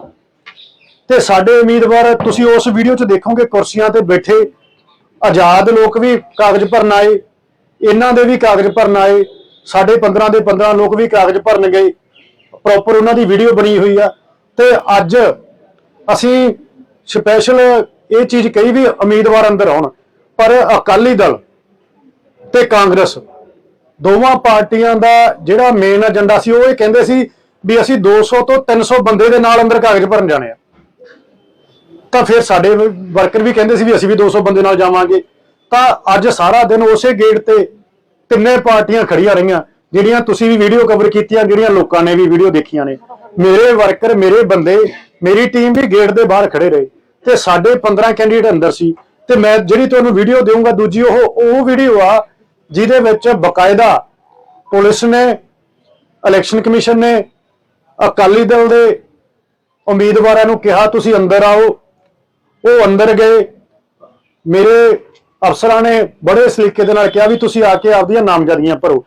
ਤੇ ਸਾਡੇ ਉਮੀਦਵਾਰ, ਤੁਸੀਂ ਉਸ ਵੀਡੀਓ 'ਚ ਦੇਖੋਗੇ ਕੁਰਸੀਆਂ ਤੇ ਬੈਠੇ, ਆਜ਼ਾਦ ਲੋਕ ਵੀ ਕਾਗਜ਼ ਭਰਨ ਆਏ, ਇਹਨਾਂ ਦੇ ਵੀ ਕਾਗਜ਼ ਭਰਨ ਆਏ, ਸਾਡੇ 15 ਦੇ 15 ਲੋਕ ਵੀ ਕਾਗਜ਼ ਭਰਨ ਗਏ ਪ੍ਰੋਪਰ ਉਹਨਾਂ ਦੀ ਵੀਡੀਓ ਬਣੀ ਹੋਈ ਆ। ਤੇ ਅੱਜ ਅਸੀਂ ਸਪੈਸ਼ਲ ਇਹ ਚੀਜ਼ ਕਹੀ ਵੀ ਉਮੀਦਵਾਰ ਅੰਦਰ ਆਉਣ, ਪਰ ਅਕਾਲੀ ਦਲ ਤੇ ਕਾਂਗਰਸ। ਦੋਵਾਂ ਪਾਰਟੀਆਂ ਦਾ ਜਿਹੜਾ ਮੇਨ ਏਜੰਡਾ ਸੀ, ਉਹ ਇਹ ਕਹਿੰਦੇ ਸੀ ਵੀ ਅਸੀਂ 200 ਤੋਂ 300 ਬੰਦੇ ਦੇ ਨਾਲ ਅੰਦਰ ਕਾਗਜ਼ ਭਰਨ ਜਾਣੇ ਆ। ਤਾਂ ਫਿਰ ਸਾਡੇ ਵਰਕਰ ਵੀ ਕਹਿੰਦੇ ਸੀ ਵੀ ਅਸੀਂ ਵੀ 200 ਬੰਦੇ ਨਾਲ ਜਾਵਾਂਗੇ। ਤਾਂ ਅੱਜ ਸਾਰਾ ਦਿਨ ਉਸੇ ਗੇਟ ਤੇ ਤਿੰਨੇ ਪਾਰਟੀਆਂ ਖੜੀਆਂ ਰਹੀਆਂ, ਜਿਹੜੀਆਂ ਤੁਸੀਂ ਵੀ ਵੀਡੀਓ ਕਵਰ ਕੀਤੀਆਂ, ਜਿਹੜੀਆਂ ਲੋਕਾਂ ਨੇ ਵੀ ਵੀਡੀਓ ਦੇਖੀਆਂ ਨੇ। ਮੇਰੇ ਵਰਕਰ, ਮੇਰੇ ਬੰਦੇ, ਮੇਰੀ ਟੀਮ ਵੀ ਗੇਟ ਦੇ ਬਾਹਰ ਖੜੇ ਰਹੇ। ਤੇ ਸਾਡੇ 15 ਕੈਂਡੀਡੇਟ ਅੰਦਰ ਸੀ। ਤੇ ਮੈਂ ਜਿਹੜੀ ਤੁਹਾਨੂੰ ਵੀਡੀਓ ਦੇਵਾਂਗਾ ਦੂਜੀ ਉਹ ਉਹ ਵੀਡੀਓ ਆ ਜਿਹਦੇ ਵਿੱਚ ਬਕਾਇਦਾ ਪੁਲਿਸ ਨੇ ਇਲੈਕਸ਼ਨ ਕਮਿਸ਼ਨ ਨੇ, ਅਕਾਲੀ ਦਲ ਦੇ ਉਮੀਦਵਾਰਾਂ ਨੂੰ ਕਿਹਾ, ਤੁਸੀਂ ਅੰਦਰ ਆਓ। ਉਹ ਅੰਦਰ ਗਏ। ਮੇਰੇ ਅਫਸਰਾਂ ਨੇ ਬੜੇ ਸਲੀਕੇ ਦੇ ਨਾਲ ਕਿਹਾ ਵੀ ਤੁਸੀਂ ਆ ਕੇ ਆਪਦੀਆਂ ਨਾਮਜ਼ਦਗੀਆਂ ਭਰੋ।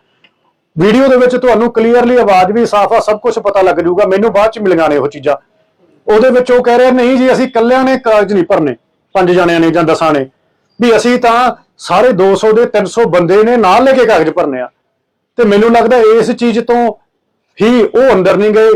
ਵੀਡੀਓ ਦੇ ਵਿੱਚ ਤੁਹਾਨੂੰ ਕਲੀਅਰਲੀ ਆਵਾਜ਼ ਵੀ ਸਾਫ਼ ਆ, ਸਭ ਕੁਝ ਪਤਾ ਲੱਗ ਜਾਊਗਾ। ਮੈਨੂੰ ਬਾਅਦ ਚ ਮਿਲੀਆਂ ਨੇ ਉਹ ਚੀਜ਼ਾਂ। ਉਹਦੇ ਵਿੱਚ ਉਹ ਕਹਿ ਰਿਹਾ, ਨਹੀਂ ਜੀ, ਅਸੀਂ ਇਕੱਲਿਆਂ ਨੇ ਕਾਗਜ਼ ਨਹੀਂ ਭਰਨੇ, ਪੰਜ ਜਣਿਆਂ ਨੇ ਜਾਂ ਦਸਾਂ ਨੇ। ਵੀ ਅਸੀਂ ਤਾਂ ਸਾਰੇ 200 ਦੇ 300 ਬੰਦੇ ਨੇ ਨਾਲ ਲੈ ਕੇ ਕਾਗਜ਼ ਭਰਨੇ ਆ। ਤੇ ਮੈਨੂੰ ਲੱਗਦਾ ਇਸ ਚੀਜ਼ ਤੋਂ ਹੀ ਉਹ ਅੰਦਰ ਨਹੀਂ ਗਏ।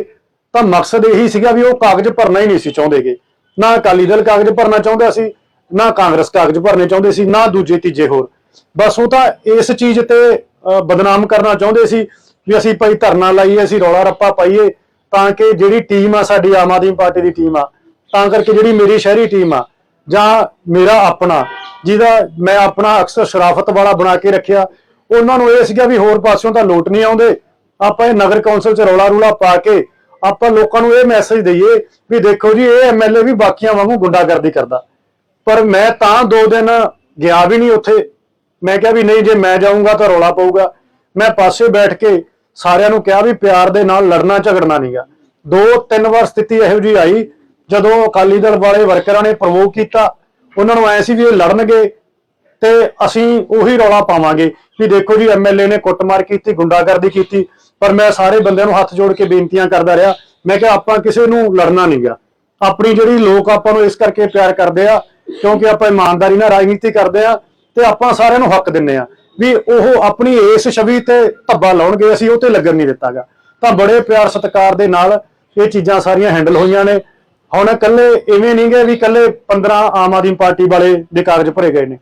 ਤਾਂ ਮਕਸਦ ਇਹੀ ਸੀਗਾ ਵੀ ਉਹ ਕਾਗਜ਼ ਭਰਨਾ ਹੀ ਨਹੀਂ ਸੀ ਚਾਹੁੰਦੇਗੇ ਨਾ ਅਕਾਲੀ ਦਲ ਕਾਗਜ਼ ਭਰਨਾ ਚਾਹੁੰਦਾ ਸੀ ਨਾ ਕਾਂਗਰਸ ਕਾਗਜ਼ ਭਰਨੇ ਚਾਹੁੰਦੇ ਸੀ ਨਾ ਦੂਜੇ ਤੀਜੇ ਹੋਰ। ਬਸ ਉਹ ਤਾਂ ਇਸ ਚੀਜ਼ ਤੇ ਅਹ, ਬਦਨਾਮ ਕਰਨਾ ਚਾਹੁੰਦੇ ਸੀ ਵੀ ਅਸੀਂ ਭਾਈ ਧਰਨਾ ਲਾਈਏ ਅਸੀਂ ਰੌਲਾ ਰੱਪਾ ਪਾਈਏ ਤਾਂ ਕਿ ਜਿਹੜੀ ਟੀਮ ਆ ਸਾਡੀ ਆਮ ਆਦਮੀ ਪਾਰਟੀ ਦੀ ਟੀਮ ਆ ਤਾਂ ਕਰਕੇ ਜਿਹੜੀ ਮੇਰੀ ਸ਼ਹਿਰੀ ਟੀਮ ਆ ਜਾਂ ਮੇਰਾ ਆਪਣਾ, ਜਿਹਦਾ ਮੈਂ ਆਪਣਾ ਅਕਸਰ ਸ਼ਰਾਫਤ ਵਾਲਾ ਬਣਾ ਕੇ ਰੱਖਿਆ, ਉਹਨਾਂ ਨੂੰ ਇਹ ਸੀਗਾ ਵੀ ਹੋਰ ਪਾਸਿਓਂ ਤਾਂ ਲੋਟ ਨਹੀਂ ਆਉਂਦੇ। ਆਪਾਂ ਇਹ ਨਗਰ ਕੌਂਸਲ ਚ ਰੌਲਾ ਰੂਲਾ ਪਾ ਕੇ ਆਪਾਂ ਲੋਕਾਂ ਨੂੰ ਇਹ ਮੈਸੇਜ ਦਈਏ ਵੀ ਦੇਖੋ ਜੀ, ਇਹ ਐਮਐਲਏ ਵੀ ਬਾਕੀਆਂ ਵਾਂਗੂ ਗੁੰਡਾਗਰਦੀ ਕਰਦਾ। ਪਰ ਮੈਂ ਤਾਂ ਦੋ ਦਿਨ ਗਿਆ ਵੀ ਨਹੀਂ ਉੱਥੇ। ਮੈਂ ਕਿਹਾ ਵੀ ਨਹੀਂ, ਜੇ ਮੈਂ ਜਾਊਂਗਾ ਤਾਂ ਰੌਲਾ ਪਊਗਾ। ਮੈਂ ਪਾਸੇ ਬੈਠ ਕੇ ਸਾਰਿਆਂ ਨੂੰ ਕਿਹਾ ਵੀ ਪਿਆਰ ਦੇ ਨਾਲ ਲੜਨਾ ਝਗੜਨਾ ਨਹੀਂਗਾ ਦੋ ਤਿੰਨ ਵਾਰ ਸਥਿਤੀ ਇਹੋ ਜਿਹੀ ਆਈ ਜਦੋਂ ਅਕਾਲੀ ਦਲ ਵਾਲੇ ਵਰਕਰਾਂ ਨੇ ਪ੍ਰਵੋਕ ਕੀਤਾ, ਉਹਨਾਂ ਨੂੰ ਐ ਸੀ ਵੀ ਇਹ ਲੜਨਗੇ ਤੇ ਅਸੀਂ ਉਹੀ ਰੌਲਾ ਪਾਵਾਂਗੇ ਵੀ ਦੇਖੋ ਜੀ ਐਮਐਲਏ ਨੇ ਕੁੱਟਮਾਰ ਕੀਤੀ, ਗੁੰਡਾਗਰਦੀ ਕੀਤੀ, ਪਰ ਮੈਂ ਸਾਰੇ ਬੰਦਿਆਂ ਨੂੰ ਹੱਥ ਜੋੜ ਕੇ ਬੇਨਤੀਆਂ ਕਰਦਾ ਰਿਹਾ, ਮੈਂ ਕਿਹਾ ਆਪਾਂ ਕਿਸੇ ਨੂੰ ਲੜਨਾ ਨਹੀਂ ਗਿਆ ਆਪਣੀ ਜਿਹੜੀ ਲੋਕ ਆਪਾਂ ਨੂੰ ਇਸ ਕਰਕੇ ਪਿਆਰ ਕਰਦੇ ਆ, ਕਿਉਂਕਿ ਆਪਾਂ ਇਮਾਨਦਾਰੀ ਨਾਲ ਰਾਜਨੀਤੀ ਕਰਦੇ ਆ ਤੇ ਆਪਾਂ ਸਾਰਿਆਂ ਨੂੰ ਹੱਕ ਦਿੰਨੇ ਆ ਵੀ ਉਹ ਆਪਣੀ ਇਸ ਛਵੀ ਤੇ ਧੱਬਾ ਲਾਉਣਗੇ, ਅਸੀਂ ਉਹ ਤੇ ਲੱਗਣ ਨਹੀਂ ਦਿੱਤਾਗਾ। ਤਾਂ ਬੜੇ ਪਿਆਰ ਸਤਿਕਾਰ ਦੇ ਨਾਲ ਇਹ ਚੀਜ਼ਾਂ ਸਾਰੀਆਂ ਹੈਂਡਲ ਹੋਈਆਂ ਨੇ। ਹੁਣ ਇਕੱਲੇ ਇਵੇਂ ਨਹੀਂ ਗਏ ਵੀ ਇਕੱਲੇ 15 ਆਮ ਆਦਮੀ ਪਾਰਟੀ ਵਾਲੇ ਦੇ ਕਾਗਜ਼ ਭਰੇ ਗਏ ਨੇ।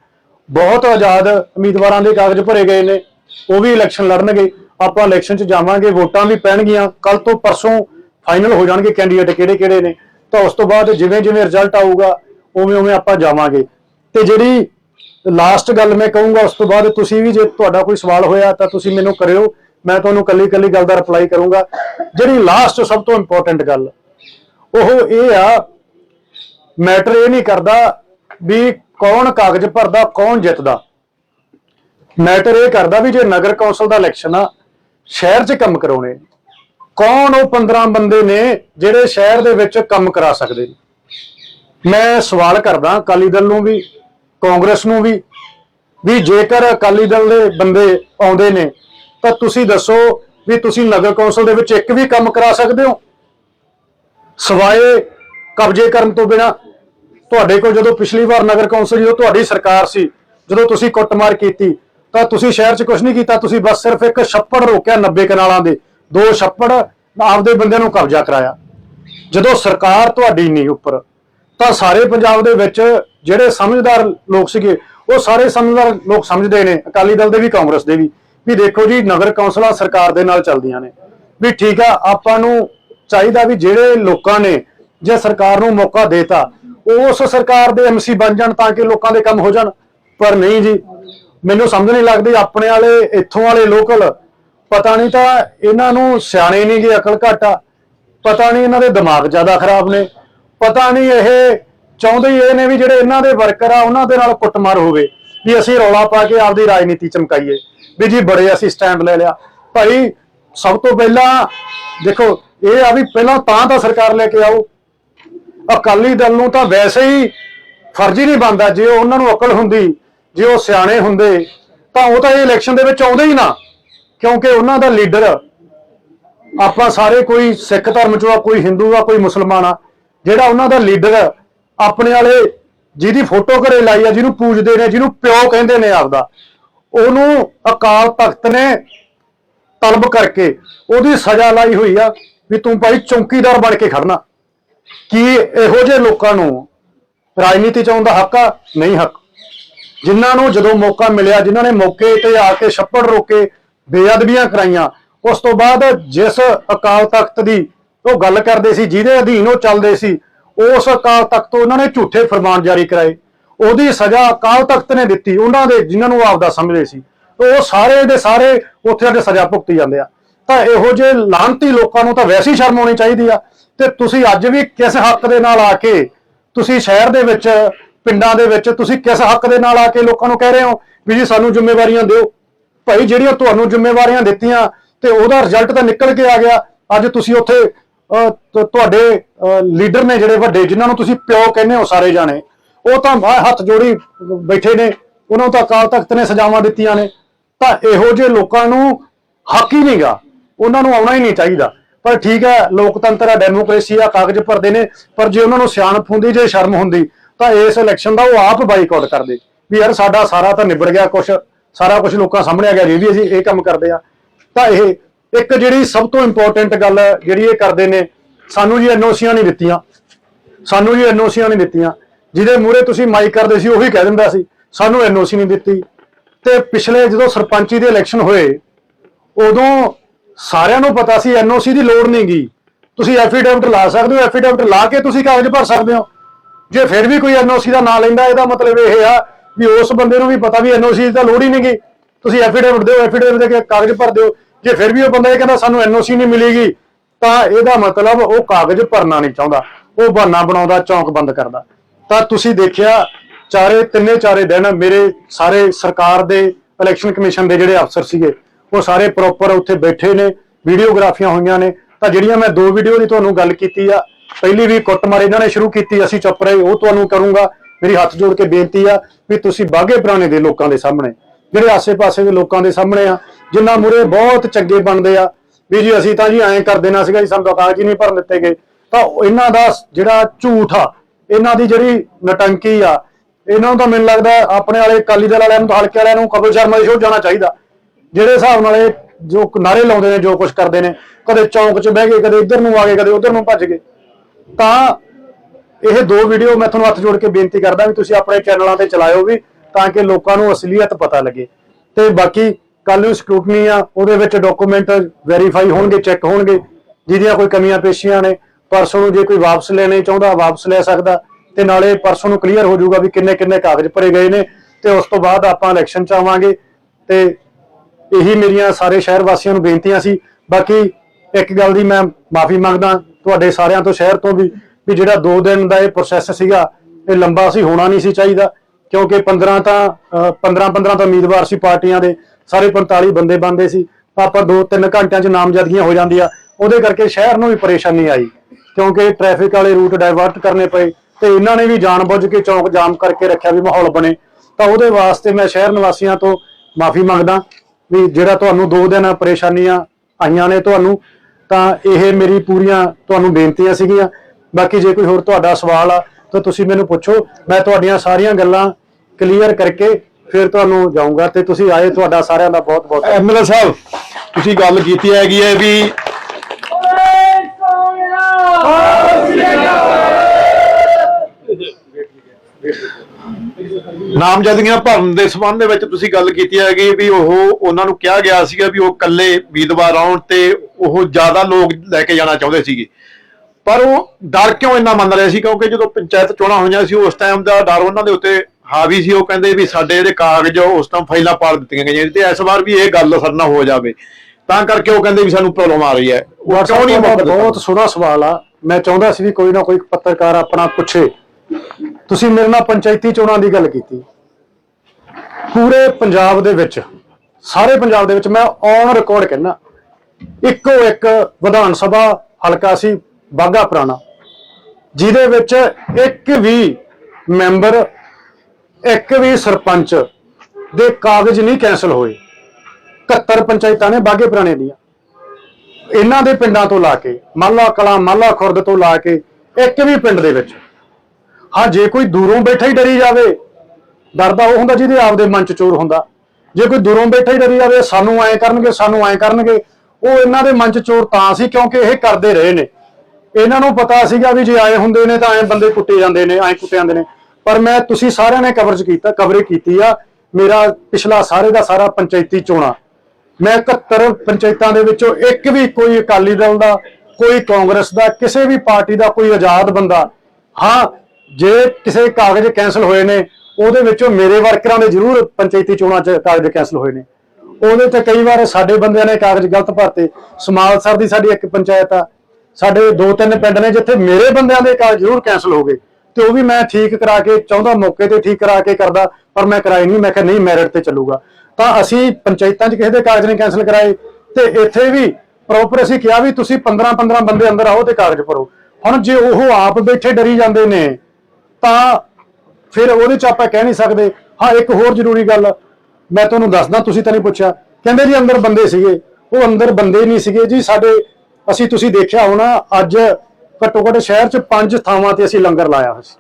ਬਹੁਤ ਆਜ਼ਾਦ ਉਮੀਦਵਾਰਾਂ ਦੇ ਕਾਗਜ਼ ਭਰੇ ਗਏ ਨੇ, ਉਹ ਵੀ ਇਲੈਕਸ਼ਨ ਲੜਨਗੇ, ਆਪਾਂ ਇਲੈਕਸ਼ਨ 'ਚ ਜਾਵਾਂਗੇ, ਵੋਟਾਂ ਵੀ ਪੈਣਗੀਆਂ ਕੱਲ ਤੋਂ ਪਰਸੋਂ ਫਾਈਨਲ ਹੋ ਜਾਣਗੇ ਕੈਂਡੀਡੇਟ ਕਿਹੜੇ ਕਿਹੜੇ ਨੇ। ਤਾਂ ਉਸ ਤੋਂ ਬਾਅਦ ਜਿਵੇਂ ਜਿਵੇਂ ਰਿਜ਼ਲਟ ਆਊਗਾ, ਉਵੇਂ ਉਵੇਂ ਆਪਾਂ ਜਾਵਾਂਗੇ। ਤੇ ਜਿਹੜੀ ਲਾਸਟ ਗੱਲ ਮੈਂ ਕਹੂੰਗਾ, ਉਸ ਤੋਂ ਬਾਅਦ ਤੁਸੀਂ ਵੀ ਜੇ ਤੁਹਾਡਾ ਕੋਈ ਸਵਾਲ ਹੋਇਆ ਤਾਂ ਤੁਸੀਂ ਮੈਨੂੰ ਕਰਿਓ, ਮੈਂ ਤੁਹਾਨੂੰ ਕੱਲੀ ਕੱਲੀ ਗੱਲ ਦਾ ਰਿਪਲਾਈ ਕਰੂੰਗਾ। ਜਿਹੜੀ ਲਾਸਟ ਸਭ ਤੋਂ ਇੰਪੋਰਟੈਂਟ ਗੱਲ ਉਹ ਇਹ ਆ, ਮੈਟਰ ਇਹ ਨਹੀਂ ਕਰਦਾ ਵੀ ਕੌਣ ਕਾਗਜ਼ ਭਰਦਾ, ਕੌਣ ਜਿੱਤਦਾ। ਮੈਟਰ ਇਹ ਕਰਦਾ ਵੀ ਜੇ ਨਗਰ ਕੌਂਸਲ ਦਾ ਇਲੈਕਸ਼ਨ ਆ, ਸ਼ਹਿਰ 'ਚ ਕੰਮ ਕਰਾਉਣੇ। ਕੌਣ ਉਹ 15 ਬੰਦੇ ਨੇ ਜਿਹੜੇ ਸ਼ਹਿਰ ਦੇ ਵਿੱਚ ਕੰਮ ਕਰਾ ਸਕਦੇ ਨੇ? ਮੈਂ ਸਵਾਲ ਕਰਦਾ ਅਕਾਲੀ ਦਲ ਨੂੰ ਵੀ, ਕਾਂਗਰਸ ਨੂੰ ਵੀ ਵੀ ਜੇਕਰ ਅਕਾਲੀ ਦਲ ਦੇ ਬੰਦੇ ਆਉਂਦੇ ਨੇ, ਤਾਂ ਤੁਸੀਂ ਦੱਸੋ ਵੀ ਤੁਸੀਂ ਨਗਰ ਕੌਂਸਲ ਦੇ ਵਿੱਚ ਇੱਕ ਵੀ ਕੰਮ ਕਰਾ ਸਕਦੇ ਹੋ? ਸਵਾਏ ਕਬਜ਼ੇ ਕਰਨ ਤੋਂ ਬਿਨਾ, ਤੁਹਾਡੇ ਕੋਲ ਜਦੋਂ ਪਿਛਲੀ ਵਾਰ ਨਗਰ ਕੌਂਸਲ ਜਦੋਂ ਤੁਹਾਡੀ ਸਰਕਾਰ ਸੀ, ਜਦੋਂ ਤੁਸੀਂ ਕੁੱਟਮਾਰ ਕੀਤੀ, ਤਾਂ ਤੁਸੀਂ ਸ਼ਹਿਰ 'ਚ ਕੁਝ ਨਹੀਂ ਕੀਤਾ, ਤੁਸੀਂ ਬਸ ਸਿਰਫ ਇੱਕ ਛੱਪੜ ਰੋਕਿਆ 90 ਕਨਾਲਾਂ ਦੇ, ਦੋ ਛੱਪੜ ਆਪਦੇ ਬੰਦਿਆਂ ਨੂੰ ਕਬਜ਼ਾ ਕਰਾਇਆ। ਜਦੋਂ ਸਰਕਾਰ ਤੁਹਾਡੀ ਨਹੀਂ ਉੱਪਰ, ਤਾਂ ਸਾਰੇ ਪੰਜਾਬ ਦੇ ਵਿੱਚ ਜਿਹੜੇ ਸਮਝਦਾਰ ਲੋਕ ਸੀਗੇ, ਉਹ ਸਾਰੇ ਸਮਝਦਾਰ ਲੋਕ ਸਮਝਦੇ ਨੇ, ਅਕਾਲੀ ਦਲ ਦੇ ਵੀ, ਕਾਂਗਰਸ ਦੇ ਵੀ ਵੀ ਦੇਖੋ ਜੀ, ਨਗਰ ਕੌਂਸਲਾਂ ਸਰਕਾਰ ਦੇ ਨਾਲ ਚੱਲਦੀਆਂ ਨੇ। ਵੀ ਠੀਕ ਆ, ਆਪਾਂ ਨੂੰ ਚਾਹੀਦਾ ਵੀ ਜਿਹੜੇ ਲੋਕਾਂ ਨੇ ਜੇ ਸਰਕਾਰ ਨੂੰ ਮੌਕਾ ਦੇਤਾ ਉਸ ਸਰਕਾਰ ਦੇ ਐਮਸੀ ਬਣ ਜਾਣ ਤਾਂ ਕਿ ਲੋਕਾਂ ਦੇ ਕੰਮ ਹੋ ਜਾਣ। ਪਰ ਨਹੀਂ ਜੀ, ਮੈਨੂੰ ਸਮਝ ਨਹੀਂ ਲੱਗਦੀ ਆਪਣੇ ਵਾਲੇ, ਇੱਥੋਂ ਵਾਲੇ ਲੋਕਲ, ਪਤਾ ਨਹੀਂ ਤਾਂ ਇਹਨਾਂ ਨੂੰ ਸਿਆਣੇ ਨਹੀਂ ਗੇ ਅਕਲ ਘੱਟ ਆ। ਪਤਾ ਨਹੀਂ ਇਹਨਾਂ ਦੇ ਦਿਮਾਗ ਜ਼ਿਆਦਾ ਖਰਾਬ ਨੇ। ਪਤਾ ਨਹੀਂ ਇਹ ਚਾਹੁੰਦੇ ਹੀ ਇਹ ਨੇ ਵੀ ਜਿਹੜੇ ਇਹਨਾਂ ਦੇ ਵਰਕਰ ਆ, ਉਹਨਾਂ ਦੇ ਨਾਲ ਕੁੱਟਮਾਰ ਹੋਵੇ, ਵੀ ਅਸੀਂ ਰੌਲਾ ਪਾ ਕੇ ਆਪਦੀ ਰਾਜਨੀਤੀ ਚਮਕਾਈਏ। ਵੀ ਜੀ ਬੜੇ ਅਸੀਂ ਸਟੈਂਡ ਲੈ ਲਿਆ। ਭਾਈ ਸਭ ਤੋਂ ਪਹਿਲਾਂ ਦੇਖੋ, ਇਹ ਆ ਵੀ ਪਹਿਲਾਂ ਤਾਂ ਤਾਂ ਸਰਕਾਰ ਲੈ ਕੇ ਆਓ। ਅਕਾਲੀ ਦਲ ਨੂੰ ਤਾਂ ਵੈਸੇ ਹੀ ਫਰਜ਼ ਹੀ ਨਹੀਂ ਬਣਦਾ ਜੇ ਉਹਨਾਂ ਨੂੰ ਅਕਲ ਹੁੰਦੀ, ਜੇ ਉਹ ਸਿਆਣੇ ਹੁੰਦੇ, ਤਾਂ ਉਹ ਤਾਂ ਇਹ ਇਲੈਕਸ਼ਨ ਦੇ ਵਿੱਚ ਆਉਂਦੇ ਹੀ ਨਾ। ਕਿਉਂਕਿ ਉਹਨਾਂ ਦਾ ਲੀਡਰ, ਆਪਾਂ ਸਾਰੇ ਕੋਈ ਸਿੱਖ ਧਰਮ ਚੋਂ ਆ, ਕੋਈ ਹਿੰਦੂ ਆ, ਕੋਈ ਮੁਸਲਮਾਨ ਆ, ਜਿਹੜਾ ਉਹਨਾਂ ਦਾ ਲੀਡਰ ਆਪਣੇ ਵਾਲੇ ਜਿਹਦੀ ਫੋਟੋ ਘਰੇ ਲਾਈ ਆ, ਜਿਹਨੂੰ ਪੂਜਦੇ ਨੇ, ਜਿਹਨੂੰ ਪਿਓ ਕਹਿੰਦੇ ਨੇ ਆਪਦਾ, ਉਹਨੂੰ ਅਕਾਲ ਤਖਤ ਨੇ ਤਲਬ ਕਰਕੇ ਉਹਦੀ ਸਜ਼ਾ ਲਾਈ ਹੋਈ ਆ ਵੀ ਤੂੰ ਭਾਈ ਚੌਕੀਦਾਰ ਬਣ ਕੇ ਖੜਨਾ। ਕੀ ਇਹੋ ਜਿਹੇ ਲੋਕਾਂ ਨੂੰ ਰਾਜਨੀਤੀ ਚ ਆਉਣ ਦਾ ਹੱਕ ਆ? ਨਹੀਂ ਹੱਕ। ਜਿਨ੍ਹਾਂ ਨੂੰ ਜਦੋਂ ਮੌਕਾ ਮਿਲਿਆ, ਜਿਨ੍ਹਾਂ ਨੇ ਮੌਕੇ ਤੇ ਆ ਕੇ ਛੱਪੜ ਰੋਕੇ, ਬੇਅਦਬੀਆਂ ਕਰਾਈਆਂ, ਉਸ ਤੋਂ ਬਾਅਦ ਜਿਸ ਅਕਾਲ ਤਖਤ ਦੀ ਉਹ ਗੱਲ ਕਰਦੇ ਸੀ, ਜਿਹਦੇ ਅਧੀਨ ਉਹ ਚੱਲਦੇ ਸੀ, ਉਸ ਅਕਾਲ ਤਖਤ ਤੋਂ ਉਹਨਾਂ ਨੇ ਝੂਠੇ ਫਰਮਾਨ ਜਾਰੀ ਕਰਾਏ। ਉਹਦੀ ਸਜ਼ਾ ਅਕਾਲ ਤਖਤ ਨੇ ਦਿੱਤੀ, ਉਹਨਾਂ ਦੇ ਜਿਨ੍ਹਾਂ ਨੂੰ ਆਪਦਾ ਸਮਝਦੇ ਸੀ। ਉਹ ਸਾਰੇ ਦੇ ਸਾਰੇ ਉੱਥੇ ਆ ਕੇ ਸਜ਼ਾ ਭੁਗਤੀ ਜਾਂਦੇ ਆ। ਤਾਂ ਇਹੋ ਜਿਹੇ ਲਾਂਤੀ ਲੋਕਾਂ ਨੂੰ ਤਾਂ ਵੈਸੇ ਸ਼ਰਮ ਆਉਣੀ ਚਾਹੀਦੀ ਆ। ਤੇ ਤੁਸੀਂ ਅੱਜ ਵੀ ਕਿਸ ਹੱਕ ਦੇ ਨਾਲ ਆ ਕੇ ਤੁਸੀਂ ਸ਼ਹਿਰ ਦੇ ਵਿੱਚ ਪਿੰਡਾਂ ਦੇ ਵਿੱਚ ਤੁਸੀਂ ਕਿਸ ਹੱਕ ਦੇ ਨਾਲ ਆ ਕੇ ਲੋਕਾਂ ਨੂੰ ਕਹਿ ਰਹੇ ਹੋ ਵੀ ਜੀ ਸਾਨੂੰ ਜ਼ਿੰਮੇਵਾਰੀਆਂ ਦਿਓ? ਭਾਈ ਜਿਹੜੀਆਂ ਤੁਹਾਨੂੰ ਜ਼ਿੰਮੇਵਾਰੀਆਂ ਦਿੱਤੀਆਂ ਤੇ ਉਹਦਾ ਰਿਜ਼ਲਟ ਤਾਂ ਨਿਕਲ ਕੇ ਆ ਗਿਆ। ਅੱਜ ਤੁਸੀਂ ਉੱਥੇ ਅਹ, ਤ- ਤੁਹਾਡੇ ਲੀਡਰ ਨੇ ਜਿਹੜੇ ਵੱਡੇ ਜਿਨ੍ਹਾਂ ਨੂੰ ਤੁਸੀਂ ਪਿਓ ਕਹਿੰਦੇ ਹੋ ਸਾਰੇ ਜਾਣੇ ਉਹ ਤਾਂ ਬਾਹਰ ਹੱਥ ਜੋੜੀ ਬੈਠੇ ਨੇ। ਉਹਨਾਂ ਨੂੰ ਤਾਂ ਅਕਾਲ ਤਖਤ ਨੇ ਸਜ਼ਾਵਾਂ ਦਿੱਤੀਆਂ ਨੇ। ਤਾਂ ਇਹੋ ਜਿਹੇ ਲੋਕਾਂ ਨੂੰ ਹੱਕ ਹੀ ਨਹੀਂਗਾ। ਉਹਨਾਂ ਨੂੰ ਆਉਣਾ ਹੀ ਨਹੀਂ ਚਾਹੀਦਾ। ਪਰ ਠੀਕ ਹੈ, ਲੋਕਤੰਤਰ ਆ ਡੈਮੋਕ੍ਰੇਸੀ ਆ ਕਾਗਜ਼ ਭਰਦੇ ਨੇ, ਪਰ ਜੇ ਉਹਨਾਂ ਨੂੰ ਸਿਆਣਪ ਹੁੰਦੀ, ਜੇ ਸ਼ਰਮ ਹੁੰਦੀ, ਤਾਂ ਇਸ ਇਲੈਕਸ਼ਨ ਦਾ ਉਹ ਆਪ ਬਾਈਕਾਟ ਕਰਦੇ ਵੀ ਯਾਰ ਸਾਡਾ ਸਾਰਾ ਤਾਂ ਨਿਬੜ ਗਿਆ ਕੁਛ, ਸਾਰਾ ਕੁਝ ਲੋਕਾਂ ਸਾਹਮਣੇ ਆ ਗਿਆ, ਜੇ ਵੀ ਅਸੀਂ ਇਹ ਕੰਮ ਕਰਦੇ ਆ। ਤਾਂ ਇਹ ਇੱਕ ਜਿਹੜੀ ਸਭ ਤੋਂ ਇੰਪੋਰਟੈਂਟ ਗੱਲ ਜਿਹੜੀ ਇਹ ਕਰਦੇ ਨੇ, ਸਾਨੂੰ ਜੀ ਐਨਓਸੀਆਂ ਨਹੀਂ ਦਿੱਤੀਆਂ। ਸਾਨੂੰ ਜੀ ਐਨਓਸੀਆਂ ਨਹੀਂ ਦਿੱਤੀਆਂ। ਜਿਹਦੇ ਮੂਹਰੇ ਤੁਸੀਂ ਮਾਈਕ ਕਰਦੇ ਸੀ, ਉਹੀ ਕਹਿ ਦਿੰਦਾ ਸੀ, ਸਾਨੂੰ ਐਨਓਸੀ ਨਹੀਂ ਦਿੱਤੀ। ਤੇ ਪਿਛਲੇ ਜਦੋਂ ਸਰਪੰਚੀ ਦੇ ਇਲੈਕਸ਼ਨ ਹੋਏ, ਉਦੋਂ ਸਾਰਿਆਂ ਨੂੰ ਪਤਾ ਸੀ ਐਨਓਸੀ ਦੀ ਲੋੜ ਨਹੀਂ ਤੁਸੀਂ ਐਫੀਡੇਵਿਟ ਲਾ ਸਕਦੇ ਹੋ, ਐਫੀਡੇਵਿਟ ਲਾ ਕੇ ਤੁਸੀਂ ਕਾਗਜ਼ ਭਰ ਸਕਦੇ ਹੋ। ਜੇ ਫਿਰ ਵੀ ਕੋਈ ਐਨਓਸੀ ਦਾ ਨਾਂ ਲੈਂਦਾ, ਇਹਦਾ ਮਤਲਬ ਇਹ ਆ ਵੀ ਉਸ ਬੰਦੇ ਨੂੰ ਵੀ ਪਤਾ ਵੀ ਐਨਓਸੀ ਦੀ ਤਾਂ ਲੋੜ ਹੀ ਨਹੀਂ ਗੀ। ਤੁਸੀਂ ਐਫੀਡੇਵਿਟ ਦਿਓ, ਐਫੀਡੇਵਿਟ ਦੇ ਕੇ ਕਾਗਜ਼ ਭਰ ਦਿਓ। ਜੇ ਫਿਰ ਵੀ ਉਹ ਬੰਦਾ ਇਹ ਕਹਿੰਦਾ ਸਾਨੂੰ ਐਨਓਸੀ ਨਹੀਂ ਮਿਲੇਗੀ, ਤਾਂ ਇਹਦਾ ਮਤਲਬ ਉਹ ਕਾਗਜ਼ ਭਰਨਾ ਨਹੀਂ ਚਾਹੁੰਦਾ। ਉਹ ਬਹਾਨਾ ਬਣਾਉਂਦਾ, ਚੌਂਕ ਬੰਦ ਕਰਦਾ। ਤਾਂ ਤੁਸੀਂ ਦੇਖਿਆ ਚਾਰੇ, ਤਿੰਨੇ ਚਾਰੇ ਦਿਨ ਮੇਰੇ ਸਾਰੇ ਸਰਕਾਰ ਦੇ ਇਲੈਕਸ਼ਨ ਕਮਿਸ਼ਨ ਦੇ ਜਿਹੜੇ ਅਫਸਰ ਸੀਗੇ, ਉਹ ਸਾਰੇ ਪ੍ਰੋਪਰ ਉੱਥੇ ਬੈਠੇ ਨੇ ਵੀਡੀਓਗ੍ਰਾਫੀਆਂ ਹੋਈਆਂ ਨੇ। ਤਾਂ ਜਿਹੜੀਆਂ ਮੈਂ ਦੋ ਵੀਡੀਓ ਦੀ ਤੁਹਾਨੂੰ ਗੱਲ ਕੀਤੀ ਆ, ਪਹਿਲੀ ਵੀ ਕੁੱਟਮਾਰ ਇਹਨਾਂ ਨੇ ਸ਼ੁਰੂ ਕੀਤੀ, ਅਸੀਂ ਚੁੱਪ ਰਹੇ, ਉਹ ਤੁਹਾਨੂੰ ਕਰੂੰਗਾ। ਮੇਰੀ ਹੱਥ ਜੋੜ ਕੇ ਬੇਨਤੀ ਆ ਵੀ ਤੁਸੀਂ ਬਾਗੇ ਪੁਰਾਣੇ ਦੇ ਲੋਕਾਂ ਦੇ ਸਾਹਮਣੇ, ਜਿਹੜੇ ਆਸੇ-ਪਾਸੇ ਦੇ ਲੋਕਾਂ ਦੇ ਸਾਹਮਣੇ ਆ ਜਿੰਨਾ ਮੂਰੇ ਬਹੁਤ ਚੰਗੇ ਬਣਦੇ ਆ, ਵੀ ਜੀ ਅਸੀਂ ਤਾਂ ਜੀ ਐਂ ਕਰ ਦੇਣਾ ਸੀਗਾ ਜੀ, ਸਾਨੂੰ ਤਾਂ ਕਾਗਜ਼ ਹੀ ਨਹੀਂ ਭਰਨ ਦਿੱਤੇ ਗਏ। ਤਾਂ ਇਹਨਾਂ ਦਾ ਜਿਹੜਾ ਝੂਠ ਆ, ਇਹਨਾਂ ਦੀ ਜਿਹੜੀ ਨਟੰਕੀ ਆ ਇਹਨਾਂ ਨੂੰ ਤਾਂ ਮੈਨੂੰ ਲੱਗਦਾ ਆਪਣੇ ਵਾਲੇ ਅਕਾਲੀ ਦਲ ਵਾਲਿਆਂ ਨੂੰ ਤਾਂ ਹਲਕੇ ਵਾਲਿਆਂ ਨੂੰ ਕਪਿਲ ਸ਼ਰਮਾ ਦੇ ਸ਼ੋਅ ਜਾਣਾ ਚਾਹੀਦਾ। ਜਿਹੜੇ ਹਿਸਾਬ ਨਾਲ ਇਹ ਜੋ ਨਾਰੇ ਲਾਉਂਦੇ ਨੇ, ਜੋ ਕੁਝ ਕਰਦੇ ਨੇ, ਕਦੇ ਚੌਂਕ 'ਚ ਬਹਿ ਗਏ, ਕਦੇ ਇੱਧਰ ਨੂੰ ਆ ਗਏ, ਕਦੇ ਉੱਧਰ ਨੂੰ ਭੱਜ ਗਏ। ਤਾਂ ਇਹ ਦੋ ਵੀਡੀਓ ਮੈਂ ਤੁਹਾਨੂੰ ਹੱਥ ਜੋੜ ਕੇ ਬੇਨਤੀ ਕਰਦਾ ਵੀ ਤੁਸੀਂ ਆਪਣੇ ਚੈਨਲਾਂ ਤੇ ਚਲਾਇਓ ਵੀ, ਤਾਂ ਕਿ ਲੋਕਾਂ ਨੂੰ ਅਸਲੀਅਤ ਪਤਾ ਲੱਗੇ। ਤੇ ਬਾਕੀ ਕੱਲ ਨੂੰ ਸਕ੍ਰੂਟਨੀ ਆ, ਉਹਦੇ ਵਿੱਚ ਡਾਕੂਮੈਂਟ ਵੈਰੀਫਾਈ ਹੋਣਗੇ ਚੈੱਕ ਹੋਣਗੇ, ਜਿਹਦੀਆਂ ਕੋਈ ਕਮੀਆਂ ਪੇਸ਼ੀਆਂ ਨੇ, ਪਰਸੋਂ ਨੂੰ ਜੇ ਕੋਈ ਵਾਪਸ ਲੈਣੇ ਚਾਹੁੰਦਾ, ਵਾਪਸ ਲੈ ਸਕਦਾ। ਤੇ ਨਾਲੇ ਪਰਸੋਂ ਨੂੰ ਕਲੀਅਰ ਹੋ ਜਾਊਗਾ ਵੀ ਕਿੰਨੇ ਕਿੰਨੇ ਕਾਗਜ਼ ਭਰੇ ਗਏ ਨੇ ਤੇ ਉਸ ਤੋਂ ਬਾਅਦ ਆਪਾਂ ਇਲੈਕਸ਼ਨ ਚ ਆਵਾਂਗੇ ਤੇ ਇਹੀ ਮੇਰੀਆਂ ਸਾਰੇ ਸ਼ਹਿਰ ਵਾਸੀਆਂ ਨੂੰ ਬੇਨਤੀਆਂ ਸੀ। ਬਾਕੀ ਇੱਕ ਗੱਲ ਦੀ ਮੈਂ ਮਾਫੀ ਮੰਗਦਾ ਤੁਹਾਡੇ ਸਾਰਿਆਂ ਤੋਂ, ਸ਼ਹਿਰ ਤੋਂ ਵੀ ਵੀ ਜਿਹੜਾ 2 ਦਿਨ ਦਾ ਇਹ ਪ੍ਰੋਸੈਸ ਸੀਗਾ, ਇਹ ਲੰਬਾ ਸੀ, ਹੋਣਾ ਨਹੀਂ ਸੀ ਚਾਹੀਦਾ। ਕਿਉਂਕਿ 15 ਤਾਂ 15 15 ਤਾਂ ਉਮੀਦਵਾਰ ਸੀ ਪਾਰਟੀਆਂ ਦੇ, ਸਾਰੇ 45 ਬੰਦੇ ਬੰਦੇ ਸੀ। ਆਪਾਂ 2-3 ਘੰਟਿਆਂ 'ਚ ਨਾਮਜ਼ਦਗੀਆਂ ਹੋ ਜਾਂਦੀਆਂ। ਉਹਦੇ ਕਰਕੇ ਸ਼ਹਿਰ ਨੂੰ ਵੀ ਪਰੇਸ਼ਾਨੀ ਆਈ। ਕਿਉਂਕਿ ਟ੍ਰੈਫਿਕ ਵਾਲੇ ਰੂਟ ਡਾਇਵਰਟ ਕਰਨੇ ਪਏ। ਤੇ ਇਹਨਾਂ ਨੇ ਵੀ ਜਾਣਬੁੱਝ ਕੇ ਚੌਂਕ ਜਾਮ ਕਰਕੇ ਰੱਖਿਆ ਵੀ ਮਾਹੌਲ ਬਣੇ। ਤਾਂ ਉਹਦੇ ਵਾਸਤੇ ਮੈਂ ਸ਼ਹਿਰ ਨਿਵਾਸੀਆਂ ਤੋਂ ਮਾਫੀ ਮੰਗਦਾ ਵੀ ਜਿਹੜਾ ਤੁਹਾਨੂੰ ਦੋ ਦਿਨ ਪਰੇਸ਼ਾਨੀਆਂ ਆਈਆਂ ਨੇ ਤੁਹਾਨੂੰ ਤਾਂ ਇਹ ਮੇਰੀ ਪੂਰੀਆਂ ਤੁਹਾਨੂੰ ਬੇਨਤੀਆਂ ਸੀਗੀਆਂ। ਬਾਕੀ ਜੇ ਕੋਈ ਹੋਰ ਤੁਹਾਡਾ ਸਵਾਲ ਆ ਤਾਂ ਤੁਸੀਂ ਮੈਨੂੰ ਪੁੱਛੋ। ਮੈਂ ਤੁਹਾਡੀਆਂ ਸਾਰੀਆਂ ਗੱਲਾਂ ਕਲੀਅਰ ਕਰਕੇ ਫਿਰ ਤੁਹਾਨੂੰ ਜਾਊਂਗਾ ਤੇ ਤੁਸੀਂ ਆਏ ਤੁਹਾਡਾ ਸਾਰਿਆਂ ਦਾ ਬਹੁਤ ਬਹੁਤ ਐਮਐਲਏ ਸਾਹਿਬ ਤੁਸੀਂ ਗੱਲ ਕੀਤੀ ਹੈਗੀ ਹੈ ਵੀ ਨਾਮਜ਼ਦਗੀਆਂ ਭਰਨ ਦੇ ਸੰਬੰਧ ਦੇ ਵਿੱਚ ਤੁਸੀਂ ਗੱਲ ਕੀਤੀ ਹੈਗੀ ਵੀ ਉਹ ਉਹਨਾਂ ਨੂੰ ਕਿਹਾ ਗਿਆ ਸੀਗਾ ਵੀ ਉਹ ਇਕੱਲੇ ਉਮੀਦਵਾਰ ਆਉਣ ਤੇ ਉਹ ਜ਼ਿਆਦਾ ਲੋਕ ਲੈ ਕੇ ਜਾਣਾ ਚਾਹੁੰਦੇ ਸੀਗੇ। ਪਰ ਉਹ ਡਰ ਕਿਉਂ ਇੰਨਾ ਮੰਨ ਰਹੇ ਸੀ? ਕਿਉਂਕਿ ਜਦੋਂ ਪੰਚਾਇਤ ਚੋਣਾਂ ਹੋਈਆਂ ਸੀ ਉਸ ਟਾਈਮ ਦਾ ਡਰ ਉਹਨਾਂ ਦੇ ਉੱਤੇ ਹਾਵੀ ਸੀ। ਉਹ ਕਹਿੰਦੇ ਵੀ ਸਾਡੇ ਜਿਹੜੇ ਕਾਗਜ਼ ਉਸ ਟਾਈਮ ਫਾਈਲਾਂ ਪਾੜ ਦਿੱਤੀਆਂ ਗਈਆਂ ਤੇ ਇਸ ਵਾਰ ਵੀ ਇਹ ਗੱਲ ਅਸਰ ਨਾ ਹੋ ਜਾਵੇ। ਤਾਂ ਕਰਕੇ ਉਹ ਕਹਿੰਦੇ ਵੀ ਸਾਨੂੰ ਪ੍ਰੋਬਲਮ ਆ ਰਹੀ ਹੈ। ਉਹ ਕਿਉਂ ਨਹੀਂ? ਬਹੁਤ ਸੋਹਣਾ ਸਵਾਲ ਆ। ਮੈਂ ਚਾਹੁੰਦਾ ਸੀ ਵੀ ਕੋਈ ਨਾ ਕੋਈ ਪੱਤਰਕਾਰ ਆਪਣਾ ਪੁੱਛੇ। ਤੁਸੀਂ ਮੇਰੇ ਨਾਲ ਪੰਚਾਇਤੀ ਚੋਣਾਂ ਦੀ ਗੱਲ ਕੀਤੀ। ਪੂਰੇ ਪੰਜਾਬ ਦੇ ਵਿੱਚ, ਸਾਰੇ ਪੰਜਾਬ ਦੇ ਵਿੱਚ ਮੈਂ ਔਨ ਰਿਕਾਰਡ ਕਹਿਣਾ ਇੱਕੋ ਇੱਕ ਵਿਧਾਨ ਸਭਾ ਹਲਕਾ ਸੀ ਬਾਗਾ ਪੁਰਾਣਾ, ਜਿਹਦੇ ਵਿੱਚ ਇੱਕ ਵੀ ਮੈਂਬਰ, ਇੱਕ ਵੀ ਸਰਪੰਚ ਦੇ ਕਾਗਜ਼ ਨਹੀਂ ਕੈਨਸਲ ਹੋਏ। 71 ਪੰਚਾਇਤਾਂ ਨੇ ਬਾਗੇ ਪੁਰਾਣੇ ਦੀਆਂ। ਇਹਨਾਂ ਦੇ ਪਿੰਡਾਂ ਤੋਂ ਲਾ ਕੇ, ਮਾਲਾ ਕਲਾਂ, ਮਾਲਾ ਖੁਰਦ ਤੋਂ ਲਾ ਕੇ, ਇੱਕ ਵੀ ਪਿੰਡ ਦੇ ਵਿੱਚ ਹਾਂ, ਜੇ ਕੋਈ ਦੂਰੋਂ ਬੈਠਾ ਹੀ ਡਰੀ ਜਾਵੇ ਡਰਦਾ ਉਹ ਹੁੰਦਾ ਜਿਹਦੇ ਆਪਦੇ ਮਨ ਚ ਚੋਰ ਹੁੰਦਾ। ਜੇ ਕੋਈ ਦੂਰੋਂ ਬੈਠਾ ਹੀ ਡਰੀ ਜਾਵੇ, ਸਾਨੂੰ ਐਂ ਕਰਨਗੇ, ਸਾਨੂੰ ਐਂ ਕਰਨਗੇ, ਉਹ ਇਹਨਾਂ ਦੇ ਮਨ ਚ ਚੋਰ ਤਾਂ ਸੀ, ਕਿਉਂਕਿ ਇਹ ਕਰਦੇ ਰਹੇ ਨੇ। ਇਹਨਾਂ ਨੂੰ ਪਤਾ ਸੀਗਾ ਵੀ ਜੇ ਆਏ ਹੁੰਦੇ ਨੇ ਤਾਂ ਐਂ ਬੰਦੇ ਕੁੱਟੇ ਜਾਂਦੇ ਨੇ, ਐਂ ਕੁੱਟੇ ਜਾਂਦੇ ਨੇ। ਪਰ ਮੈਂ, ਤੁਸੀਂ ਸਾਰਿਆਂ ਨੇ ਕਵਰੇਜ ਕੀਤਾ ਕਵਰੇਜ ਕੀਤੀ ਆ। ਮੇਰਾ ਪਿਛਲਾ ਸਾਰੇ ਦਾ ਸਾਰਾ ਪੰਚਾਇਤੀ ਚੋਣਾਂ। ਮੈਂ 71 ਪੰਚਾਇਤਾਂ ਦੇ ਵਿੱਚੋਂ ਇੱਕ ਵੀ ਕੋਈ ਅਕਾਲੀ ਦਲ ਦਾ, ਕੋਈ ਕਾਂਗਰਸ ਦਾ, ਕਿਸੇ ਵੀ ਪਾਰਟੀ ਦਾ ਕੋਈ ਆਜ਼ਾਦ ਬੰਦਾ, ਹਾਂ ਜੇ ਕਿਸੇ ਕਾਗਜ਼ ਕੈਨਸਲ ਹੋਏ ਨੇ, ਉਹਦੇ ਵਿੱਚੋਂ ਮੇਰੇ ਵਰਕਰਾਂ ਦੇ ਜ਼ਰੂਰ ਪੰਚਾਇਤੀ ਚੋਣਾਂ 'ਚ ਕਾਗਜ਼ ਕੈਨਸਲ ਹੋਏ ਨੇ। ਉਹਦੇ ਤੇ ਕਈ ਵਾਰ ਸਾਡੇ ਬੰਦਿਆਂ ਨੇ ਕਾਗਜ਼ ਗਲਤ ਭਰਤੇ। ਸਮਾਲਸਰ ਦੀ ਸਾਡੀ ਇੱਕ ਪੰਚਾਇਤ ਆ। ਸਾਡੇ ਦੋ ਤਿੰਨ ਪਿੰਡ ਨੇ ਜਿੱਥੇ ਮੇਰੇ ਬੰਦਿਆਂ ਦੇ ਕਾਗਜ਼ ਜ਼ਰੂਰ ਕੈਨਸਲ ਹੋ ਗਏ। ਤੇ ਉਹ ਵੀ ਮੈਂ ਠੀਕ ਕਰਾ ਕੇ, ਚਾਹੁੰਦਾ ਮੌਕੇ ਤੇ ਠੀਕ ਕਰਾ ਕੇ ਕਰਦਾ, ਪਰ ਮੈਂ ਕਰਾਈ ਨਹੀਂ। ਮੈਂ ਕਿਹਾ ਨਹੀਂ ਮੈਰਿਟ ਤੇ ਚੱਲੂਗਾ। ਤਾਂ ਅਸੀਂ ਪੰਚਾਇਤਾਂ 'ਚ ਕਿਸੇ ਦੇ ਕਾਗਜ਼ ਨਹੀਂ ਕੈਨਸਲ ਕਰਾਏ। ਤੇ ਇੱਥੇ ਵੀ ਪ੍ਰੋਪਰ ਅਸੀਂ ਕਿਹਾ ਵੀ ਤੁਸੀਂ 15 15 ਬੰਦੇ ਅੰਦਰ ਆਓ ਤੇ ਕਾਗਜ਼ ਭਰੋ। ਹੁਣ ਜੇ ਉਹ ਆਪ ਬੈਠੇ ਡਰੀ ਜਾਂਦੇ ਨੇ ਤਾਂ ਫਿਰ ਉਹਦੇ 'ਚ ਆਪਾਂ ਕਹਿ ਨਹੀਂ ਸਕਦੇ, ਹਾਂ, ਇੱਕ ਹੋਰ ਜ਼ਰੂਰੀ ਗੱਲ ਮੈਂ ਤੁਹਾਨੂੰ ਦੱਸਦਾ, ਤੁਸੀਂ ਤਾਂ ਨਹੀਂ ਪੁੱਛਿਆ। ਕਹਿੰਦੇ ਜੀ ਅੰਦਰ ਬੰਦੇ ਸੀਗੇ, ਉਹ ਅੰਦਰ ਬੰਦੇ ਨਹੀਂ ਸੀਗੇ ਜੀ, ਸਾਡੇ, ਅਸੀਂ ਤੁਸੀਂ ਦੇਖਿਆ ਹੋਣਾ, ਅੱਜ ਘੱਟੋ ਘੱਟ ਸ਼ਹਿਰ 'ਚ ਪੰਜ ਥਾਵਾਂ ਤੇ ਅਸੀਂ ਲੰਗਰ ਲਾਇਆ ਹੋਇਆ ਸੀ।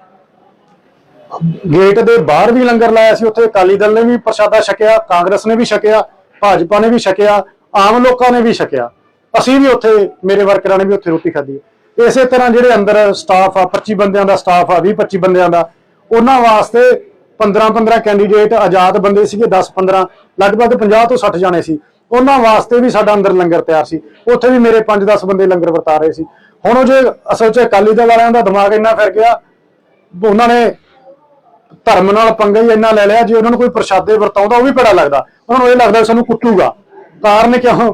ਗੇਟ ਦੇ ਬਾਹਰ ਵੀ ਲੰਗਰ ਲਾਇਆ ਸੀ, ਉੱਥੇ ਅਕਾਲੀ ਦਲ ਨੇ ਵੀ ਪ੍ਰਸ਼ਾਦਾ ਛਕਿਆ, ਕਾਂਗਰਸ ਨੇ ਵੀ ਛਕਿਆ, ਭਾਜਪਾ ਨੇ ਵੀ ਛਕਿਆ, ਆਮ ਲੋਕਾਂ ਨੇ ਵੀ ਛਕਿਆ। ਅਸੀਂ ਵੀ ਉੱਥੇ, ਮੇਰੇ ਵਰਕਰਾਂ ਨੇ ਵੀ ਉੱਥੇ ਰੋਟੀ ਖਾਧੀ। ਇਸੇ ਤਰ੍ਹਾਂ ਜਿਹੜੇ ਅੰਦਰ ਸਟਾਫ ਆ 25 ਬੰਦਿਆਂ ਦਾ ਸਟਾਫ ਆ 20 25 ਬੰਦਿਆਂ ਦਾ, ਉਹਨਾਂ ਵਾਸਤੇ 15 15 ਕੈਂਡੀਡੇਟ ਆਜ਼ਾਦ ਬੰਦੇ ਸੀਗੇ 10 15 ਲਗਭਗ 50 ਤੋਂ 60 ਜਾਣੇ ਸੀ। ਉਹਨਾਂ ਵਾਸਤੇ ਵੀ ਸਾਡਾ ਅੰਦਰ ਲੰਗਰ ਤਿਆਰ ਸੀ। ਉੱਥੇ ਵੀ ਮੇਰੇ 5 10 ਬੰਦੇ ਲੰਗਰ ਵਰਤਾ ਰਹੇ ਸੀ। ਹੁਣ ਉਹ ਜੇ ਅਸਲ 'ਚ ਅਕਾਲੀ ਦਲ ਵਾਲਿਆਂ ਦਾ ਦਿਮਾਗ ਇੰਨਾ ਫਿਰ ਗਿਆ, ਉਹਨਾਂ ਨੇ ਧਰਮ ਨਾਲ ਪੰਗਾ ਹੀ ਇੰਨਾ ਲੈ ਲਿਆ, ਜੇ ਉਹਨਾਂ ਨੂੰ ਕੋਈ ਪ੍ਰਸ਼ਾਦੇ ਵਰਤਾਉਂਦਾ, ਉਹ ਵੀ ਬੜਾ ਲੱਗਦਾ। ਉਹਨਾਂ ਨੂੰ ਇਹ ਲੱਗਦਾ ਸਾਨੂੰ ਕੁੱਟੂਗਾ। ਕਾਰਨ ਕਿਉਂ?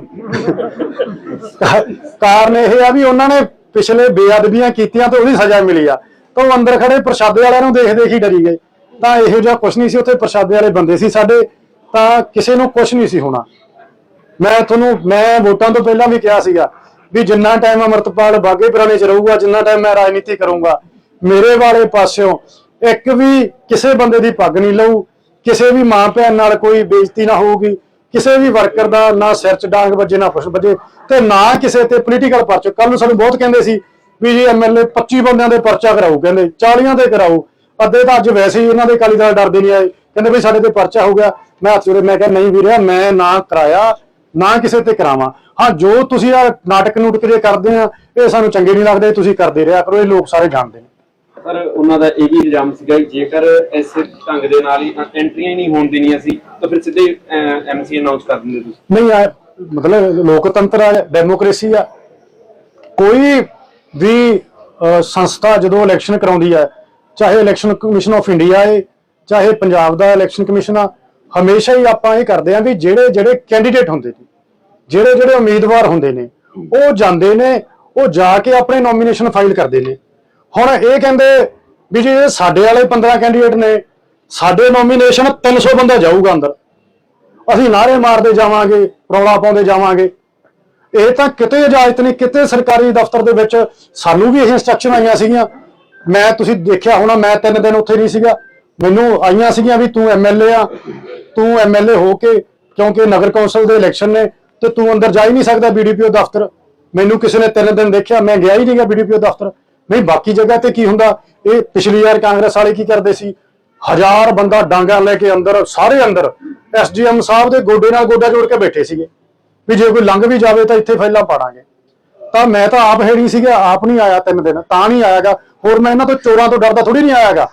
ਕਾਰਨ ਇਹ ਆ ਵੀ ਉਹਨਾਂ ਨੇ ਪਿਛਲੇ ਬੇਅਦਬੀਆਂ ਕੀਤੀਆਂ ਤੇ ਉਹਦੀ ਸਜ਼ਾ ਮਿਲੀ ਆ। ਤਾਂ ਉਹ ਅੰਦਰ ਖੜੇ ਪ੍ਰਸ਼ਾਦੇ ਵਾਲਿਆਂ ਨੂੰ ਦੇਖ ਦੇਖ ਹੀ ਡਰੀ ਗਏ। ਤਾਂ ਇਹੋ ਜਿਹਾ ਕੁਝ ਨਹੀਂ ਸੀ, ਉੱਥੇ ਪ੍ਰਸ਼ਾਦੇ ਵਾਲੇ ਬੰਦੇ ਸੀ ਸਾਡੇ, ਤਾਂ ਕਿਸੇ ਨੂੰ ਕੁਝ ਨਹੀਂ ਸੀ ਹੋਣਾ। ਮੈਂ ਤੁਹਾਨੂੰ, ਮੈਂ ਵੋਟਾਂ ਤੋਂ ਪਹਿਲਾਂ ਵੀ ਕਿਹਾ ਸੀਗਾ ਵੀ ਜਿੰਨਾ ਟਾਈਮ ਅਮਰਤਪਾਲ ਬਾਗੇ ਪੁਰਾਣੇ ਚ ਰਹੂਗਾ, ਜਿੰਨਾ ਟਾਈਮ ਮੈਂ ਰਾਜਨੀਤੀ ਕਰੂੰਗਾ, ਮੇਰੇ ਵਾਲੇ ਪਾਸਿਓਂ ਇੱਕ ਵੀ ਕਿਸੇ ਬੰਦੇ ਦੀ ਪੱਗ ਨਹੀਂ ਲਊ, ਕਿਸੇ ਵੀ ਮਾਂ ਭੈਣ ਨਾਲ ਕੋਈ ਬੇਇੱਜ਼ਤੀ ਨਾ ਹੋਊਗੀ। ਕਿਸੇ ਵੀ ਵਰਕਰ ਦਾ ਨਾ ਸਿਰ 'ਚ ਡਾਂਗ ਵੱਜੇ, ਨਾ ਕੁਛ ਵੱਜੇ ਤੇ ਨਾ ਕਿਸੇ ਤੇ ਪੋਲੀਟੀਕਲ ਪਰਚਾ। ਕੱਲ ਨੂੰ ਸਾਨੂੰ ਬਹੁਤ ਕਹਿੰਦੇ ਸੀ ਵੀ ਜੀ ਐਮਐਲਏ 25 ਬੰਦਿਆਂ ਦੇ ਪਰਚਾ ਕਰਾਓ, ਕਹਿੰਦੇ 40 ਦੇ ਕਰਾਓ। ਅੱਧੇ ਤਾਂ ਅੱਜ ਵੈਸੇ ਹੀ ਇਹਨਾਂ ਦੇ ਕਾਲੀ ਦਲ ਡਰਦੇ ਨਹੀਂ ਆਏ। ਕਹਿੰਦੇ ਵੀ ਸਾਡੇ ਤੇ ਪਰਚਾ ਹੋ ਗਿਆ। ਮੈਂ ਹੱਥ ਜੋੜੇ, ਮੈਂ ਕਿਹਾ ਨਹੀਂ ਵੀਰਿਆ ਮੈਂ ਨਾ ਕਰਾਇਆ, ਨਾ ਕਿਸੇ ਤੇ ਕਰਾਵਾਂ। ਹਾਂ, ਜੋ ਤੁਸੀਂ ਆ ਨਾਟਕ ਨੂਟਕ ਜੇ ਕਰਦੇ ਆ, ਇਹ ਸਾਨੂੰ ਚੰਗੇ ਨਹੀਂ ਲੱਗਦੇ, ਤੁਸੀਂ ਕਰਦੇ ਰਿਹਾ ਕਰੋ, ਇਹ ਲੋਕ ਸਾਰੇ ਜਾਣਦੇ ਨੇ। ਪਰ ਉਹਨਾਂ ਦਾ ਇਹ ਵੀ ਇਲਜ਼ਾਮ ਸੀਗਾ ਕਿ ਜੇਕਰ ਇਸ ਢੰਗ ਦੇ ਨਾਲ ਹੀ ਐਂਟਰੀਆਂ ਹੀ ਨਹੀਂ ਹੋਣ ਦੇਣੀਆਂ ਸੀ, ਤਾਂ ਫਿਰ ਸਿੱਧੇ ਐਮਸੀ ਅਨਾਉਂਸ ਕਰ ਦਿੰਦੇ ਤੁਸੀਂ। ਨਹੀਂ, ਆ, ਮਤਲਬ ਲੋਕਤੰਤਰ ਆ ਡੈਮੋਕ੍ਰੇਸੀ ਆ। ਕੋਈ ਵੀ ਸੰਸਥਾ ਜਦੋਂ ਇਲੈਕਸ਼ਨ ਕਰਾਉਂਦੀ ਹੈ ਚਾਹੇ ਇਲੈਕਸ਼ਨ ਕਮਿਸ਼ਨ ਆਫ ਇੰਡੀਆ ਏ, ਚਾਹੇ ਪੰਜਾਬ ਦਾ ਇਲੈਕਸ਼ਨ ਕਮਿਸ਼ਨ ਆ, ਹਮੇਸ਼ਾ ਹੀ ਆਪਾਂ ਇਹ ਕਰਦੇ ਆ ਵੀ ਜਿਹੜੇ ਜਿਹੜੇ ਕੈਂਡੀਡੇਟ ਹੁੰਦੇ ਨੇ, ਜਿਹੜੇ ਜਿਹੜੇ ਉਮੀਦਵਾਰ ਹੁੰਦੇ ਨੇ, ਉਹ ਜਾਂਦੇ ਨੇ, ਉਹ ਜਾ ਕੇ ਆਪਣੇ ਨੋਮੀਨੇਸ਼ਨ ਫਾਈਲ ਕਰਦੇ ਨੇ। ਹੁਣ ਇਹ ਕਹਿੰਦੇ ਵੀ ਜੀ ਸਾਡੇ ਵਾਲੇ 15 ਕੈਂਡੀਡੇਟ ਨੇ, ਸਾਡੇ ਨੋਮੀਨੇਸ਼ਨ 300 ਬੰਦਾ ਜਾਊਗਾ ਅੰਦਰ। ਅਸੀਂ ਨਾਰੇ ਮਾਰਦੇ ਜਾਵਾਂਗੇ, ਰੌਲਾ ਪਾਉਂਦੇ ਜਾਵਾਂਗੇ। ਇਹ ਤਾਂ ਕਿਤੇ ਇਜਾਜ਼ਤ ਨਹੀਂ, ਕਿਤੇ ਸਰਕਾਰੀ ਦਫ਼ਤਰ ਦੇ ਵਿੱਚ ਸਾਨੂੰ ਵੀ ਇਹ ਇੰਸਟਰਕਸ਼ਨ ਆਈਆਂ ਸੀਗੀਆਂ। ਮੈਂ, ਤੁਸੀਂ ਦੇਖਿਆ ਹੋਣਾ, ਮੈਂ ਤਿੰਨ ਦਿਨ ਉੱਥੇ ਨਹੀਂ ਸੀਗਾ। ਮੈਨੂੰ ਆਈਆਂ ਸੀਗੀਆਂ ਵੀ ਤੂੰ ਐਮਐਲਏ ਆ, ਤੂੰ ਐਮਐਲਏ ਹੋ ਕੇ, ਕਿਉਂਕਿ ਨਗਰ ਕੌਂਸਲ ਦੇ ਇਲੈਕਸ਼ਨ ਨੇ, ਤੇ ਤੂੰ ਅੰਦਰ ਜਾ ਹੀ ਨਹੀਂ ਸਕਦਾ ਬੀਡੀਪੀਓ ਦਫ਼ਤਰ। ਮੈਨੂੰ ਕਿਸੇ ਨੇ ਤਿੰਨ ਦਿਨ ਦੇਖਿਆ, ਮੈਂ ਗਿਆ ਹੀ ਨਹੀਂਗਾ ਬੀਡੀਪੀਓ ਦਫ਼ਤਰ। ਨਹੀਂ, ਬਾਕੀ ਜਗ੍ਹਾ ਤੇ ਕੀ ਹੁੰਦਾ? ਇਹ ਪਿਛਲੀ ਵਾਰ ਕਾਂਗਰਸ ਵਾਲੇ ਕੀ ਕਰਦੇ ਸੀ? ਹਜ਼ਾਰ ਬੰਦਾ ਡਾਂਗਾ ਲੈ ਕੇ ਅੰਦਰ, ਸਾਰੇ ਅੰਦਰ ਐਸਡੀਐਮ ਸਾਹਿਬ ਦੇ ਗੋਡੇ ਨਾਲ ਗੋਡਾ ਜੋੜ ਕੇ ਬੈਠੇ ਸੀਗੇ। ਵੀ ਜੇ ਕੋਈ ਲੰਘ ਵੀ ਜਾਵੇ ਤਾਂ ਇੱਥੇ ਫੈਲਾ ਪਾੜਾਂਗੇ। ਤਾਂ ਮੈਂ ਤਾਂ ਆਪ ਹੈੜੀ ਸੀਗਾ, ਆਪ ਨਹੀਂ ਆਇਆ ਤਿੰਨ ਦਿਨ, ਤਾਂ ਨਹੀਂ ਆਇਆਗਾ। ਹੋਰ ਮੈਂ ਇਹਨਾਂ ਤੋਂ ਚੋਰਾਂ ਤੋਂ ਡਰਦਾ ਥੋੜੀ ਨਹੀਂ ਆਇਆਗਾ।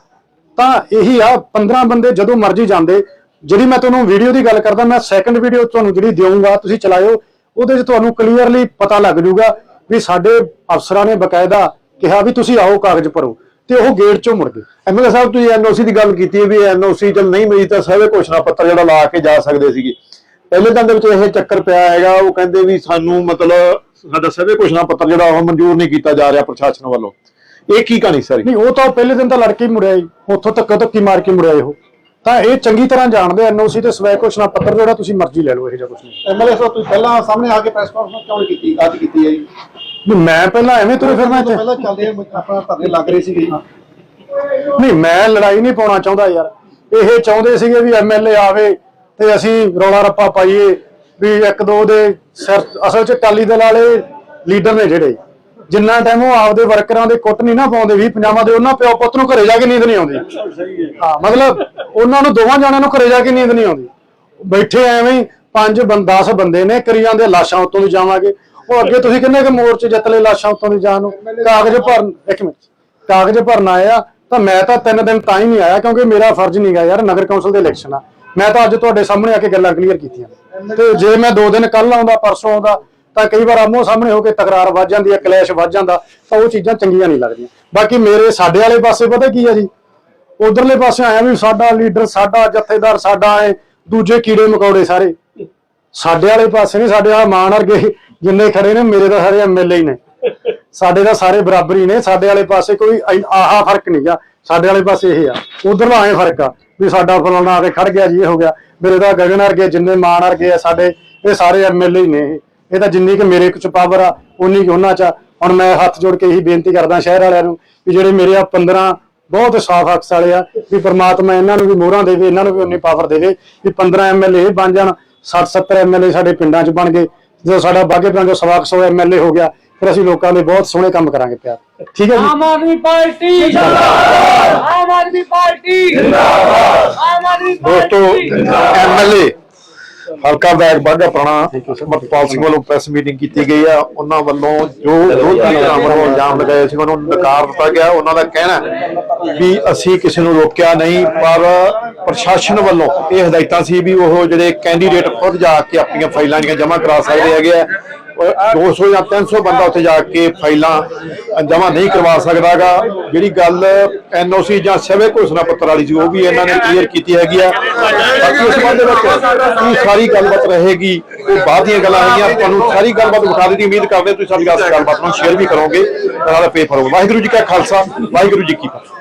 ਤਾਂ ਇਹੀ ਆ 15 ਬੰਦੇ ਜਦੋਂ ਮਰਜ਼ੀ ਜਾਂਦੇ, ਜਿਹੜੀ ਮੈਂ ਤੁਹਾਨੂੰ ਵੀਡੀਓ ਦੀ ਗੱਲ ਕਰਦਾ, ਮੈਂ ਸੈਕੰਡ ਵੀਡੀਓ ਤੁਹਾਨੂੰ ਜਿਹੜੀ ਦੇਵਾਂਗਾ ਤੁਸੀਂ ਚਲਾਇਓ, ਉਹਦੇ 'ਚ ਤੁਹਾਨੂੰ ਕਲੀਅਰਲੀ ਪਤਾ ਲੱਗ ਜਾਊਗਾ ਵੀ ਸਾਡੇ ਅਫਸਰਾਂ ਨੇ ਬਕਾਇਦਾ ਕਿਹਾ ਵੀ ਤੁਸੀਂ ਆਓ ਕਾਗਜ਼ ਭਰੋ। ਤੇ ਉਹ ਗੇਟ 'ਚੋਂ ਮੁੜ ਗਏ। ਐਮਐਲਏ ਸਾਹਿਬ ਤੁਸੀਂ ਐਨਓਸੀ ਦੀ ਗੱਲ ਕੀਤੀ ਹੈ ਵੀ ਐਨਓਸੀ ਜਦ ਨਹੀਂ ਮਿਲੀ ਤਾਂ ਸਾਰੇ ਘੋਸ਼ਣਾ ਪੱਤਰ ਜਿਹੜਾ ਲਾ ਕੇ ਜਾ ਸਕਦੇ ਸੀਗੇ। ਪਹਿਲੇ ਦਿਨ ਦੇ ਵਿੱਚ ਇਹ ਚੱਕਰ ਪਿਆ ਹੈਗਾ ਉਹ ਕਹਿੰਦੇ ਵੀ ਸਾਨੂੰ ਮਤਲਬ ਸਾਡਾ ਸਭੇ ਘੋਸ਼ਣਾ ਪੱਤਰ ਜਿਹੜਾ ਉਹ ਮਨਜ਼ੂਰ ਨਹੀਂ ਕੀਤਾ ਜਾ ਰਿਹਾ ਪ੍ਰਸ਼ਾਸਨ ਵੱਲੋਂ। ਇਹ ਕੀ ਕਹਾਣੀ ਸਾਰੀ? ਨਹੀਂ ਉਹ ਤਾਂ ਪਹਿਲੇ ਦਿਨ ਤਾਂ ਲੜਕੇ ਹੀ ਮੁੜਿਆ ਜੀ। ਉੱਥੋਂ ਤੱਕ ਧੱਕੀ ਮਾਰ ਕੇ ਮੁੜਿਆ ਉਹ ਤਾਂ ਇਹ ਚੰਗੀ ਤਰ੍ਹਾਂ ਜਾਣਦੇ ਐਨਓਸੀ ਤੇ ਸਵੈ ਘੋਸ਼ਣਾ ਪੱਤਰ ਜਿਹੜਾ ਤੁਸੀਂ ਮਰਜ਼ੀ ਲੈ ਲਓ ਇਹ ਜਿਹਾ ਕੁਝ ਨਹੀਂ। ਐਮਐਲਏ ਸਾਹਿਬ ਤੁਸੀਂ ਪਹਿਲਾਂ ਸਾਹਮਣੇ ਆ ਕੇ ਪ੍ਰੈਸ ਕਾਨਫਰੰਸ ਕਿਉਂ ਕੀਤੀ? ਅੱਜ ਕੀਤੀ ਹੈ ਜੀ। ਵੀ ਮੈਂ ਪਹਿਲਾਂ ਐਵੇਂ ਤੁਰੇ ਫਿਰਨਾ ਇੱਥੇ। ਪਹਿਲਾਂ ਚੱਲਦੇ ਆਪਣਾ ਧਰਨੇ ਲੱਗ ਰਹੇ ਸੀਗੇ। ਨਹੀਂ ਮੈਂ ਲੜਾਈ ਨਹੀਂ ਪਾਉਣਾ ਚਾਹੁੰਦਾ ਯਾਰ। ਇਹ ਚਾਹੁੰਦੇ ਸੀਗੇ ਵੀ ਐਮਐਲਏ ਆਵੇ ਤੇ ਅਸੀਂ ਰੌਲਾ ਰੱਪਾ ਪਾਈਏ ਵੀ ਇੱਕ ਦੋ ਦੇ ਸਿਰ ਅਸਲ 'ਚ ਟਾਲੀ ਦਲ ਵਾਲੇ ਲੀਡਰ ਨੇ ਜਿਹੜੇ। ਜਿੰਨਾ ਟਾਈਮ ਉਹ ਆਪਦੇ ਵਰਕਰਾਂ ਦੇ ਕੁੱਟ ਨਹੀਂ ਨਾ ਪਾਉਂਦੇ ਵੀ ਪੰਜਾਬਾਂ ਦੇ ਉਹਨਾਂ ਪਿਓ ਪੁੱਤ ਨੂੰ ਘਰੇ ਜਾ ਕੇ ਨੀਂਦ ਨਹੀਂ ਆਉਂਦੀ। ਹਾਂ ਮਤਲਬ ਉਹਨਾਂ ਨੂੰ ਦੋਵਾਂ ਜਾਣਿਆਂ ਨੂੰ ਘਰੇ ਜਾ ਕੇ ਨੀਂਦ ਨਹੀਂ ਆਉਂਦੀ। ਬੈਠੇ ਐਵੇਂ ਪੰਜ ਬੰਦ 10 ਬੰਦੇ ਨੇ ਕਰੀ ਜਾਂਦੇ ਲਾਸ਼ਾਂ ਉੱਤੋਂ ਦੀ ਜਾਵਾਂਗੇ। ਉਹ ਅੱਗੇ ਤੁਸੀਂ ਕਿੰਨੇ ਕੁ ਮੋਰਚੇ ਜਿੱਤ ਲਏ ਲਾਸ਼ਾਂ ਉੱਤੋਂ ਦੀ ਜਾਣ ਨੂੰ? ਕਾਗਜ਼ ਭਰਨ ਇੱਕ ਮਿੰਟ। ਕਾਗਜ਼ ਭਰਨ ਆਇਆ ਤਾਂ ਮੈਂ ਤਾਂ ਤਿੰਨ ਦਿਨ ਤਾਂ ਹੀ ਨਹੀਂ ਆਇਆ ਕਿਉਂਕਿ ਮੇਰਾ ਫਰਜ਼ ਨਹੀਂ ਗਾ ਯਾਰ ਨਗਰ ਕੌਂਸਲ ਦੇ ਇਲੈਕਸ਼ਨ ਆ। ਮੈਂ ਤਾਂ ਅੱਜ ਤੁਹਾਡੇ ਸਾਹਮਣੇ ਆ ਕੇ ਗੱਲਾਂ ਕਲੀਅਰ ਕੀਤੀਆਂ। ਤੇ ਜੇ ਮੈਂ ਦੋ ਦਿਨ ਕੱਲ ਆਉਂਦਾ ਪਰਸੋਂ ਆਉਂਦਾ ਤਾਂ ਕਈ ਵਾਰ ਆਮੋ ਸਾਹਮਣੇ ਹੋ ਕੇ ਤਕਰਾਰ ਵੱਜ ਜਾਂਦੀ ਹੈ ਕਲੇਸ਼ ਵੱਜ ਜਾਂਦਾ ਤਾਂ ਉਹ ਚੀਜ਼ਾਂ ਚੰਗੀਆਂ ਨਹੀਂ ਲੱਗਦੀਆਂ। ਬਾਕੀ ਮੇਰੇ ਸਾਡੇ ਵਾਲੇ ਪਾਸੇ ਪਤਾ ਕੀ ਆ ਜੀ? ਉਧਰਲੇ ਪਾਸੇ ਆਇਆ ਵੀ ਸਾਡਾ ਲੀਡਰ ਸਾਡਾ ਜਥੇਦਾਰ ਸਾਡਾ ਹੈ ਦੂਜੇ ਕੀੜੇ ਮਕੌੜੇ ਸਾਰੇ। ਸਾਡੇ ਵਾਲੇ ਪਾਸੇ ਨਹੀਂ ਸਾਡੇ ਵਾਲਾ ਮਾਨ ਵਰਗੇ ਜਿੰਨੇ ਖੜੇ ਨੇ, ਮੇਰੇ ਤਾਂ ਸਾਰੇ ਐਮਐਲਏ ਹੀ ਨੇ। ਸਾਡੇ ਤਾਂ ਸਾਰੇ ਬਰਾਬਰ ਹੀ ਨੇ। ਸਾਡੇ ਵਾਲੇ ਪਾਸੇ ਕੋਈ ਐ- ਆਹਾ ਫ਼ਰਕ ਨਹੀਂਗਾ ਸਾਡੇ ਵਾਲੇ ਪਾਸੇ ਇਹ ਆ। ਉਧਰਲਾ ਐ ਫ਼ਰਕ ਆ ਵੀ ਸਾਡਾ ਫਲਾਣਾ ਆ ਕੇ ਖੜ ਗਿਆ ਜੀ, ਇਹ ਹੋ ਗਿਆ। ਮੇਰੇ ਤਾਂ ਗਗਨ ਵਰਗੇ, ਜਿੰਨੇ ਮਾਨ ਵਰਗੇ ਆ ਸਾਡੇ, ਇਹ ਸਾਰੇ ਐਮਐਲਏ ਹੀ ਨੇ ਇਹ। ਇਹ ਤਾਂ ਜਿੰਨੀ ਕਿ ਮੇਰੇ ਕੁ ਚ ਪਾਵਰ ਆ ਉਨੀ ਕਿ ਉਹਨਾਂ ਚ ਆ। ਹੁਣ ਮੈਂ ਹੱਥ ਜੋੜ ਕੇ ਇਹੀ ਬੇਨਤੀ ਕਰਦਾ ਸ਼ਹਿਰ ਵਾਲਿਆਂ ਨੂੰ ਵੀ ਜਿਹੜੇ ਮੇਰੇ ਆ 15 ਬਹੁਤ ਸਾਫ਼ ਅਕਸ ਵਾਲੇ ਆ, ਵੀ ਪ੍ਰਮਾਤਮਾ ਇਹਨਾਂ ਨੂੰ ਵੀ ਮੋਹਰਾਂ ਦੇਵੇ, ਇਹਨਾਂ ਨੂੰ ਵੀ ਉਨੀ ਪਾਵਰ ਦੇਵੇ, ਵੀ 15 ਐਮਐਲਏ ਬਣ ਜਾਣ 60 70 ਐਮਐਲਏ ਸਾਡੇ ਪਿੰਡਾਂ 'ਚ ਬਣ ਗਏ। ਜਦੋਂ ਸਾਡਾ ਬਾਗੇ ਪਿੰਡ ਚੋਂ ਸਵਾ ਕੁ ਸੌ ਐਮਐਲਏ ਹੋ ਗਿਆ ਫਿਰ ਅਸੀਂ ਲੋਕਾਂ ਦੇ ਬਹੁਤ ਸੋਹਣੇ ਕੰਮ ਕਰਾਂਗੇ ਪਿਆਰ। ਠੀਕ ਹੈ ਜੀ? ਆਮ ਆਦਮੀ ਪਾਰਟੀ! ਜਿੰਦਾਬਾਦ! ਆਮ ਆਦਮੀ ਪਾਰਟੀ! ਜਿੰਦਾਬਾਦ! ਆਮ ਆਦਮੀ ਦੋਸਤੋ ਪਾਰਟੀ! ਐਮਐਲਏ ਹਲਕਾ ਵਿਧਾਇਕ ਬਾਗਾ ਪੁਰਾਣਾ ਅਮਰਪਾਲ ਸਿੰਘ ਵੱਲੋਂ ਪ੍ਰੈਸ ਮੀਟਿੰਗ ਕੀਤੀ ਗਈ ਆ। ਉਹਨਾਂ ਵੱਲੋਂ ਜੋ ਵਿਰੋਧੀ ਧਿਰਾਂ ਵੱਲੋਂ ਇਲਜ਼ਾਮ ਲਗਾਏ ਸੀ ਉਹਨਾਂ ਨੂੰ ਨਕਾਰ ਦਿੱਤਾ ਗਿਆ। ਉਹਨਾਂ ਦਾ ਕਹਿਣਾ ਵੀ ਅਸੀਂ ਕਿਸੇ ਨੂੰ ਰੋਕਿਆ ਨਹੀਂ ਪਰ ਪ੍ਰਸ਼ਾਸਨ ਵੱਲੋਂ ਇਹ ਹਦਾਇਤਾਂ ਸੀ ਵੀ ਉਹ ਜਿਹੜੇ ਕੈਂਡੀਡੇਟ ਖੁਦ ਜਾ ਕੇ ਆਪਣੀਆਂ ਫਾਈਲਾਂ ਜਿਹੜੀਆਂ ਜਮ੍ਹਾਂ ਕਰਾ ਸਕਦੇ ਹੈਗੇ ਆ 200 ਜਾਂ 300 ਬੰਦਾ ਉੱਥੇ ਜਾ ਕੇ ਫਾਈਲਾਂ ਜਮ੍ਹਾਂ ਨਹੀਂ ਕਰਵਾ ਸਕਦਾਗਾ। ਜਿਹੜੀ ਗੱਲ ਐਨਓਸੀ ਜਾਂ ਸਵੇ ਘੋਸ਼ਣਾ ਪੱਤਰ ਵਾਲੀ ਸੀ, ਉਹ ਵੀ ਇਹਨਾਂ ਨੇ ਕਲੀਅਰ ਕੀਤੀ ਹੈਗੀ ਆ। ਬਾਕੀ ਉਸ ਸੰਬੰਧ ਦੇ ਵਿੱਚ ਕੀ ਸਾਰੀ ਗੱਲਬਾਤ ਰਹੇਗੀ, ਉਹ ਬਾਅਦ ਦੀਆਂ ਗੱਲਾਂ ਹੈਗੀਆਂ। ਤੁਹਾਨੂੰ ਸਾਰੀ ਗੱਲਬਾਤ ਵਿਖਾ ਦਿੱਤੀ, ਉਮੀਦ ਕਰਦੇ ਹਾਂ ਤੁਸੀਂ ਸਾਡੀ ਗੱਲਬਾਤ ਨੂੰ ਸ਼ੇਅਰ ਵੀ ਕਰੋਗੇ। ਤੇ ਨਾਲ ਪੇ ਕਰੋਗੇ ਵਾਹਿਗੁਰੂ ਜੀ ਕਾ ਖਾਲਸਾ, ਵਾਹਿਗੁਰੂ ਜੀ ਕੀ ਫਤਿਹ।